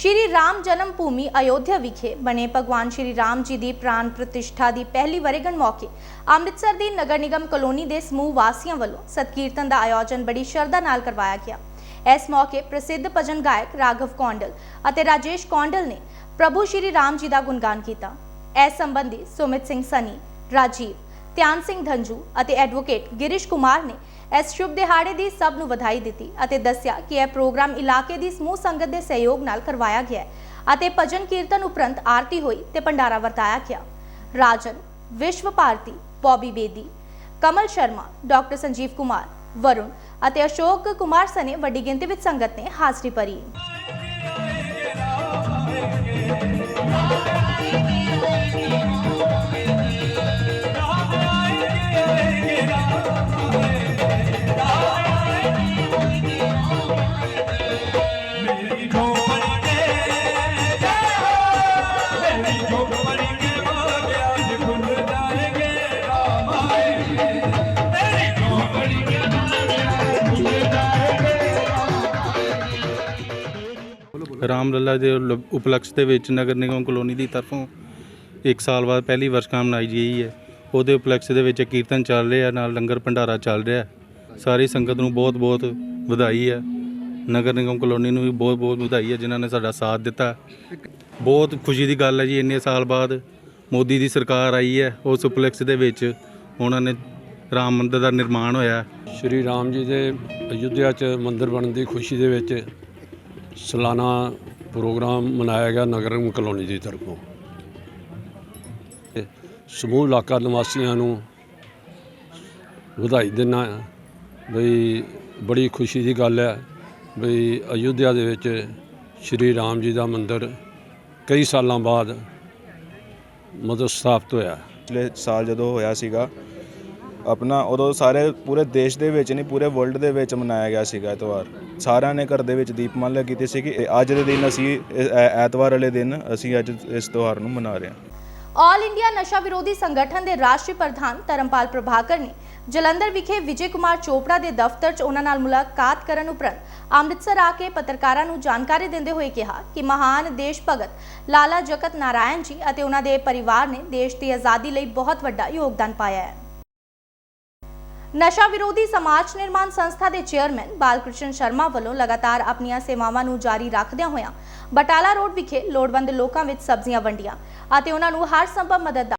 ਸ਼੍ਰੀ ਰਾਮ ਜਨਮ ਭੂਮੀ ਅਯੋਧਿਆ ਵਿਖੇ ਬਣੇ ਭਗਵਾਨ ਸ਼੍ਰੀ ਰਾਮ ਜੀ ਦੀ ਪ੍ਰਾਨ ਪ੍ਰਤਿਸ਼ਠਾ ਦੀ ਪਹਿਲੀ ਵਰੇਗੰਢ ਮੌਕੇ ਅੰਮ੍ਰਿਤਸਰ ਦੀ ਨਗਰ ਨਿਗਮ ਕਲੋਨੀ ਦੇ ਸਮੂਹ ਵਾਸੀਆਂ ਵੱਲੋਂ ਸਤਕੀਰਤਨ ਦਾ ਆਯੋਜਨ ਬੜੀ ਸ਼ਰਧਾ ਨਾਲ ਕਰਵਾਇਆ ਗਿਆ। ਇਸ ਮੌਕੇ ਪ੍ਰਸਿੱਧ ਭਜਨ ਗਾਇਕ ਰਾਘਵ ਕੌਂਡਲ ਅਤੇ ਰਾਜੇਸ਼ ਕੌਂਡਲ ਨੇ ਪ੍ਰਭੂ ਸ਼੍ਰੀ ਰਾਮ ਜੀ ਦਾ ਗੁਣਗਾਨ ਕੀਤਾ। ਇਸ ਸੰਬੰਧੀ ਸੁਮਿਤ ਸਿੰਘ ਸਨੀ, ਰਾਜੀਵ, ਧਿਆਨ ਸਿੰਘ ਧੰਜੂ ਅਤੇ ਐਡਵੋਕੇਟ ਗਿਰੀਸ਼ ਕੁਮਾਰ ਨੇ ਇਸ ਸ਼ੁਭ ਦਿਹਾੜੇ ਦੀ ਸਭ ਨੂੰ ਵਧਾਈ ਦਿੱਤੀ ਅਤੇ ਦੱਸਿਆ ਕਿ ਇਹ ਪ੍ਰੋਗਰਾਮ ਇਲਾਕੇ ਦੀ ਸਮੂਹ ਸੰਗਤ ਦੇ ਸਹਿਯੋਗ ਨਾਲ ਕਰਵਾਇਆ ਗਿਆ ਅਤੇ ਭਜਨ ਕੀਰਤਨ ਉਪਰੰਤ ਆਰਤੀ ਹੋਈ ਤੇ ਭੰਡਾਰਾ ਵਰਤਾਇਆ ਗਿਆ। ਰਾਜਨ, ਵਿਸ਼ਵ ਭਾਰਤੀ, ਬੌਬੀ ਬੇਦੀ, ਕਮਲ ਸ਼ਰਮਾ, ਡਾਕਟਰ ਸੰਜੀਵ ਕੁਮਾਰ, ਵਰੁਣ ਅਤੇ ਅਸ਼ੋਕ ਕੁਮਾਰ ਸਨੇ ਵੱਡੀ ਗਿਣਤੀ ਵਿੱਚ ਸੰਗਤ ਨੇ ਹਾਜ਼ਰੀ ਭਰੀ। ਰਾਮ ਲੱਲਾ ਦੇ ਉਲ- ਉਪਲਕਸ਼ ਦੇ ਵਿੱਚ ਨਗਰ ਨਿਗਮ ਕਲੋਨੀ ਦੀ ਤਰਫੋਂ ਇੱਕ ਸਾਲ ਬਾਅਦ ਪਹਿਲੀ ਵਰਸ਼ਗਾਮ ਮਨਾਈ ਗਈ ਹੈ। ਉਹਦੇ ਉਪਲਕਸ਼ ਦੇ ਵਿੱਚ ਕੀਰਤਨ ਚੱਲ ਰਿਹਾ, ਨਾਲ ਲੰਗਰ ਭੰਡਾਰਾ ਚੱਲ ਰਿਹਾ। ਸਾਰੀ ਸੰਗਤ ਨੂੰ ਬਹੁਤ ਬਹੁਤ ਵਧਾਈ ਹੈ। ਨਗਰ ਨਿਗਮ ਕਲੋਨੀ ਨੂੰ ਵੀ ਬਹੁਤ ਬਹੁਤ ਵਧਾਈ ਹੈ, ਜਿਨ੍ਹਾਂ ਨੇ ਸਾਡਾ ਸਾਥ ਦਿੱਤਾ। ਬਹੁਤ ਖੁਸ਼ੀ ਦੀ ਗੱਲ ਹੈ ਜੀ, ਇੰਨੇ ਸਾਲ ਬਾਅਦ ਮੋਦੀ ਦੀ ਸਰਕਾਰ ਆਈ ਹੈ, ਉਸ ਉਪਲਕਸ਼ ਦੇ ਵਿੱਚ ਉਹਨਾਂ ਨੇ ਰਾਮ ਮੰਦਿਰ ਦਾ ਨਿਰਮਾਣ ਹੋਇਆ। ਸ਼੍ਰੀ ਰਾਮ ਜੀ ਦੇ ਅਯੁੱਧਿਆ 'ਚ ਮੰਦਿਰ ਬਣਨ ਦੀ ਖੁਸ਼ੀ ਦੇ ਵਿੱਚ ਸਾਲਾਨਾ ਪ੍ਰੋਗਰਾਮ ਮਨਾਇਆ ਗਿਆ ਨਗਰ ਕਲੋਨੀ ਦੀ ਤਰਫੋਂ। ਸਮੂਹ ਇਲਾਕਾ ਨਿਵਾਸੀਆਂ ਨੂੰ ਵਧਾਈ ਦਿੰਦਾ ਬਈ ਬੜੀ ਖੁਸ਼ੀ ਦੀ ਗੱਲ ਹੈ ਬਈ ਅਯੁੱਧਿਆ ਦੇ ਵਿੱਚ ਸ਼੍ਰੀ ਰਾਮ ਜੀ ਦਾ ਮੰਦਿਰ ਕਈ ਸਾਲਾਂ ਬਾਅਦ ਮਤਲਬ ਸਥਾਪਿਤ ਹੋਇਆ। ਪਿਛਲੇ ਸਾਲ ਜਦੋਂ ਹੋਇਆ ਸੀਗਾ ਆਪਣਾ ਉਦੋਂ ਸਾਰੇ ਪੂਰੇ ਦੇਸ਼ ਦੇ ਵਿੱਚ ਨਹੀਂ, ਪੂਰੇ ਵਰਲਡ ਦੇ ਵਿੱਚ ਮਨਾਇਆ ਗਿਆ ਸੀਗਾ ਇਹ ਸਾਰਿਆਂ ਨੇ ਘਰ ਦੇ ਵਿੱਚ ਦੀਪਮਾਲਾ ਕੀਤੀ ਸੀ ਕਿ ਅੱਜ ਦੇ ਦਿਨ ਅਸੀਂ ਐਤਵਾਰ ਵਾਲੇ ਦਿਨ ਅਸੀਂ ਅੱਜ ਇਸ ਤਿਉਹਾਰ ਨੂੰ ਮਨਾ ਰਹੇ ਹਾਂ। ਆਲ ਇੰਡੀਆ ਨਸ਼ਾ ਵਿਰੋਧੀ ਸੰਗਠਨ ਦੇ ਰਾਸ਼ਟਰੀ ਪ੍ਰਧਾਨ ਧਰਮਪਾਲ ਪ੍ਰਭਾਕਰ ਨੇ ਜਲੰਧਰ ਵਿਖੇ ਵਿਜੇ ਕੁਮਾਰ ਚੋਪੜਾ ਦੇ ਦਫ਼ਤਰ 'ਚ ਉਹਨਾਂ ਨਾਲ ਮੁਲਾਕਾਤ ਕਰਨ ਉਪਰੰਤ ਅੰਮ੍ਰਿਤਸਰ ਆ ਕੇ ਪੱਤਰਕਾਰਾਂ ਨੂੰ ਜਾਣਕਾਰੀ ਦਿੰਦੇ ਹੋਏ ਕਿਹਾ ਕਿ ਮਹਾਨ ਦੇਸ਼ ਭਗਤ ਲਾਲਾ ਜਗਤ ਨਾਰਾਇਣ ਜੀ ਅਤੇ ਉਹਨਾਂ ਦੇ ਪਰਿਵਾਰ ਨੇ ਦੇਸ਼ ਦੀ ਆਜ਼ਾਦੀ ਲਈ ਬਹੁਤ ਵੱਡਾ ਯੋਗਦਾਨ ਪਾਇਆ ਹੈ। ਨਸ਼ਾ ਵਿਰੋਧੀ ਸਮਾਜ ਨਿਰਮਾਣ ਸੰਸਥਾ ਦੇ ਚੇਅਰਮੈਨ ਬਾਲਕ੍ਰਿਸ਼ਨ ਸ਼ਰਮਾ ਵੱਲੋਂ ਲਗਾਤਾਰ ਆਪਣੀਆਂ ਸੇਵਾਵਾਂ ਨੂੰ ਜਾਰੀ ਰੱਖਦਿਆਂ ਹੋਇਆਂ ਬਟਾਲਾ ਰੋਡ ਵਿਖੇ ਲੋੜਵੰਦ ਲੋਕਾਂ ਵਿੱਚ ਸਬਜ਼ੀਆਂ ਵੰਡੀਆਂ ਅਤੇ ਉਹਨਾਂ ਨੂੰ ਹਰ ਸੰਭਵ ਮਦਦ ਦਾ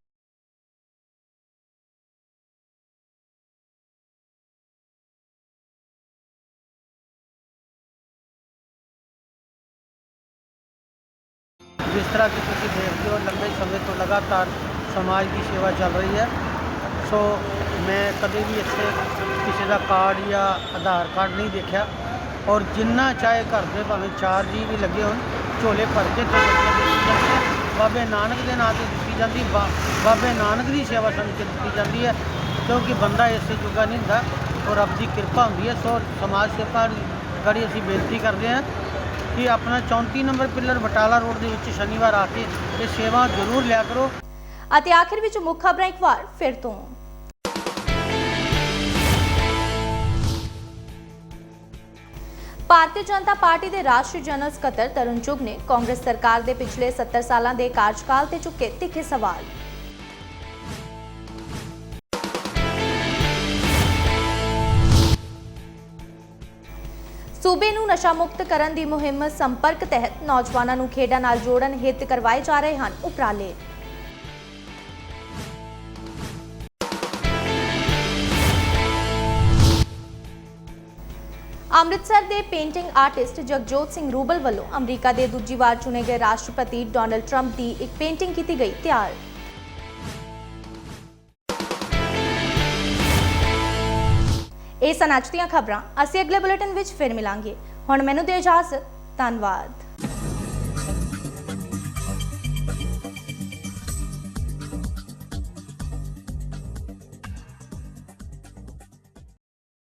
ਜਿਸ ਤਰ੍ਹਾਂ ਕਿ ਤੁਸੀਂ ਦੇਖਦੇ ਹੋ, ਲੰਬੇ ਸਮੇਂ ਤੋਂ ਲਗਾਤਾਰ ਸਮਾਜ ਦੀ ਸੇਵਾ ਚੱਲ ਰਹੀ ਹੈ। ਸੋ ਮੈਂ ਕਦੇ ਵੀ ਇੱਥੇ ਕਿਸੇ ਦਾ ਕਾਰਡ ਜਾਂ ਆਧਾਰ ਕਾਰਡ ਨਹੀਂ ਦੇਖਿਆ। ਔਰ ਜਿੰਨਾ ਚਾਹੇ ਘਰ ਦੇ ਭਾਵੇਂ ਚਾਰ ਜੀ ਵੀ ਲੱਗੇ ਹੋਣ, ਝੋਲੇ ਭਰ ਕੇ ਤੇ ਬੱਚੇ ਦਿੱਤੀ ਜਾਂਦੀ ਹੈ। ਬਾਬੇ ਨਾਨਕ ਦੇ ਨਾਂ ਤੇ ਦਿੱਤੀ ਜਾਂਦੀ ਬਾਬੇ ਨਾਨਕ ਦੀ ਸੇਵਾ ਸਾਨੂੰ ਕੇ ਦਿੱਤੀ ਜਾਂਦੀ ਹੈ। ਕਿਉਂਕਿ ਬੰਦਾ ਇਸੇ ਜੋਗਾ ਨਹੀਂ ਹੁੰਦਾ ਔਰ ਰੱਬ ਦੀ ਕਿਰਪਾ ਹੁੰਦੀ ਹੈ। ਸੋ ਸਮਾਜ ਸੇਵਾ ਗੜੀ ਅਸੀਂ ਬੇਨਤੀ ਕਰਦੇ ਹਾਂ ਕਿ ਆਪਣਾ 34 ਨੰਬਰ ਪਿੱਲਰ ਬਟਾਲਾ ਰੋਡ ਦੇ ਵਿੱਚ ਸ਼ਨੀਵਾਰ ਆ ਕੇ ਇਹ ਸੇਵਾ ਜ਼ਰੂਰ ਲਿਆ ਕਰੋ। ਅਤੇ ਆਖਿਰ ਵਿੱਚ ਮੁੱਖ ਖਬਰਾਂ ਇੱਕ ਵਾਰ ਫਿਰ ਤੋਂ। ਭਾਰਤੀ ਜਨਤਾ ਪਾਰਟੀ ਦੇ ਰਾਸ਼ਟਰੀ ਜਨਰਲ ਸਕੱਤਰ ਤਰੁਣ ਚੁਗ ਨੇ ਕਾਂਗਰਸ ਸਰਕਾਰ ਦੇ ਪਿਛਲੇ 70 ਸਾਲਾਂ ਦੇ ਕਾਰਜਕਾਲ ਤੇ ਚੁੱਕੇ ਤਿੱਖੇ ਸਵਾਲ। ਸੂਬੇ ਨੂੰ ਨਸ਼ਾ ਮੁਕਤ ਕਰਨ ਦੀ ਮੁਹਿੰਮ ਸੰਪਰਕ ਤਹਿਤ ਨੌਜਵਾਨਾਂ ਨੂੰ ਖੇਡਾਂ ਨਾਲ ਜੋੜਨ, ਹਿੱਤ ਕਰਵਾਏ ਜਾ ਰਹੇ ਹਨ ਉਪਰਾਲੇ। ਅੰਮ੍ਰਿਤਸਰ ਦੇ ਪੇਂਟਿੰਗ ਆਰਟਿਸਟ ਜਗਜੋਤ ਸਿੰਘ ਰੂਬਲ ਵੱਲੋਂ ਅਮਰੀਕਾ ਦੇ ਦੂਜੀ ਵਾਰ ਚੁਣੇ ਗਏ ਰਾਸ਼ਟਰਪਤੀ ਡੋਨਲਡ ਟਰੰਪ ਦੀ ਇੱਕ ਪੇਂਟਿੰਗ ਕੀਤੀ ਗਈ ਤਿਆਰ। ਇਹ ਸਨ ਅੱਜ ਦੀਆਂ ਖਬਰਾਂ। ਅਸੀਂ ਅਗਲੇ ਬੁਲੇਟਿਨ ਵਿੱਚ ਫਿਰ ਮਿਲਾਂਗੇ। ਹੁਣ ਮੈਨੂੰ ਦਿਓ ਇਜਾਜ਼ਤ। ਧੰਨਵਾਦ।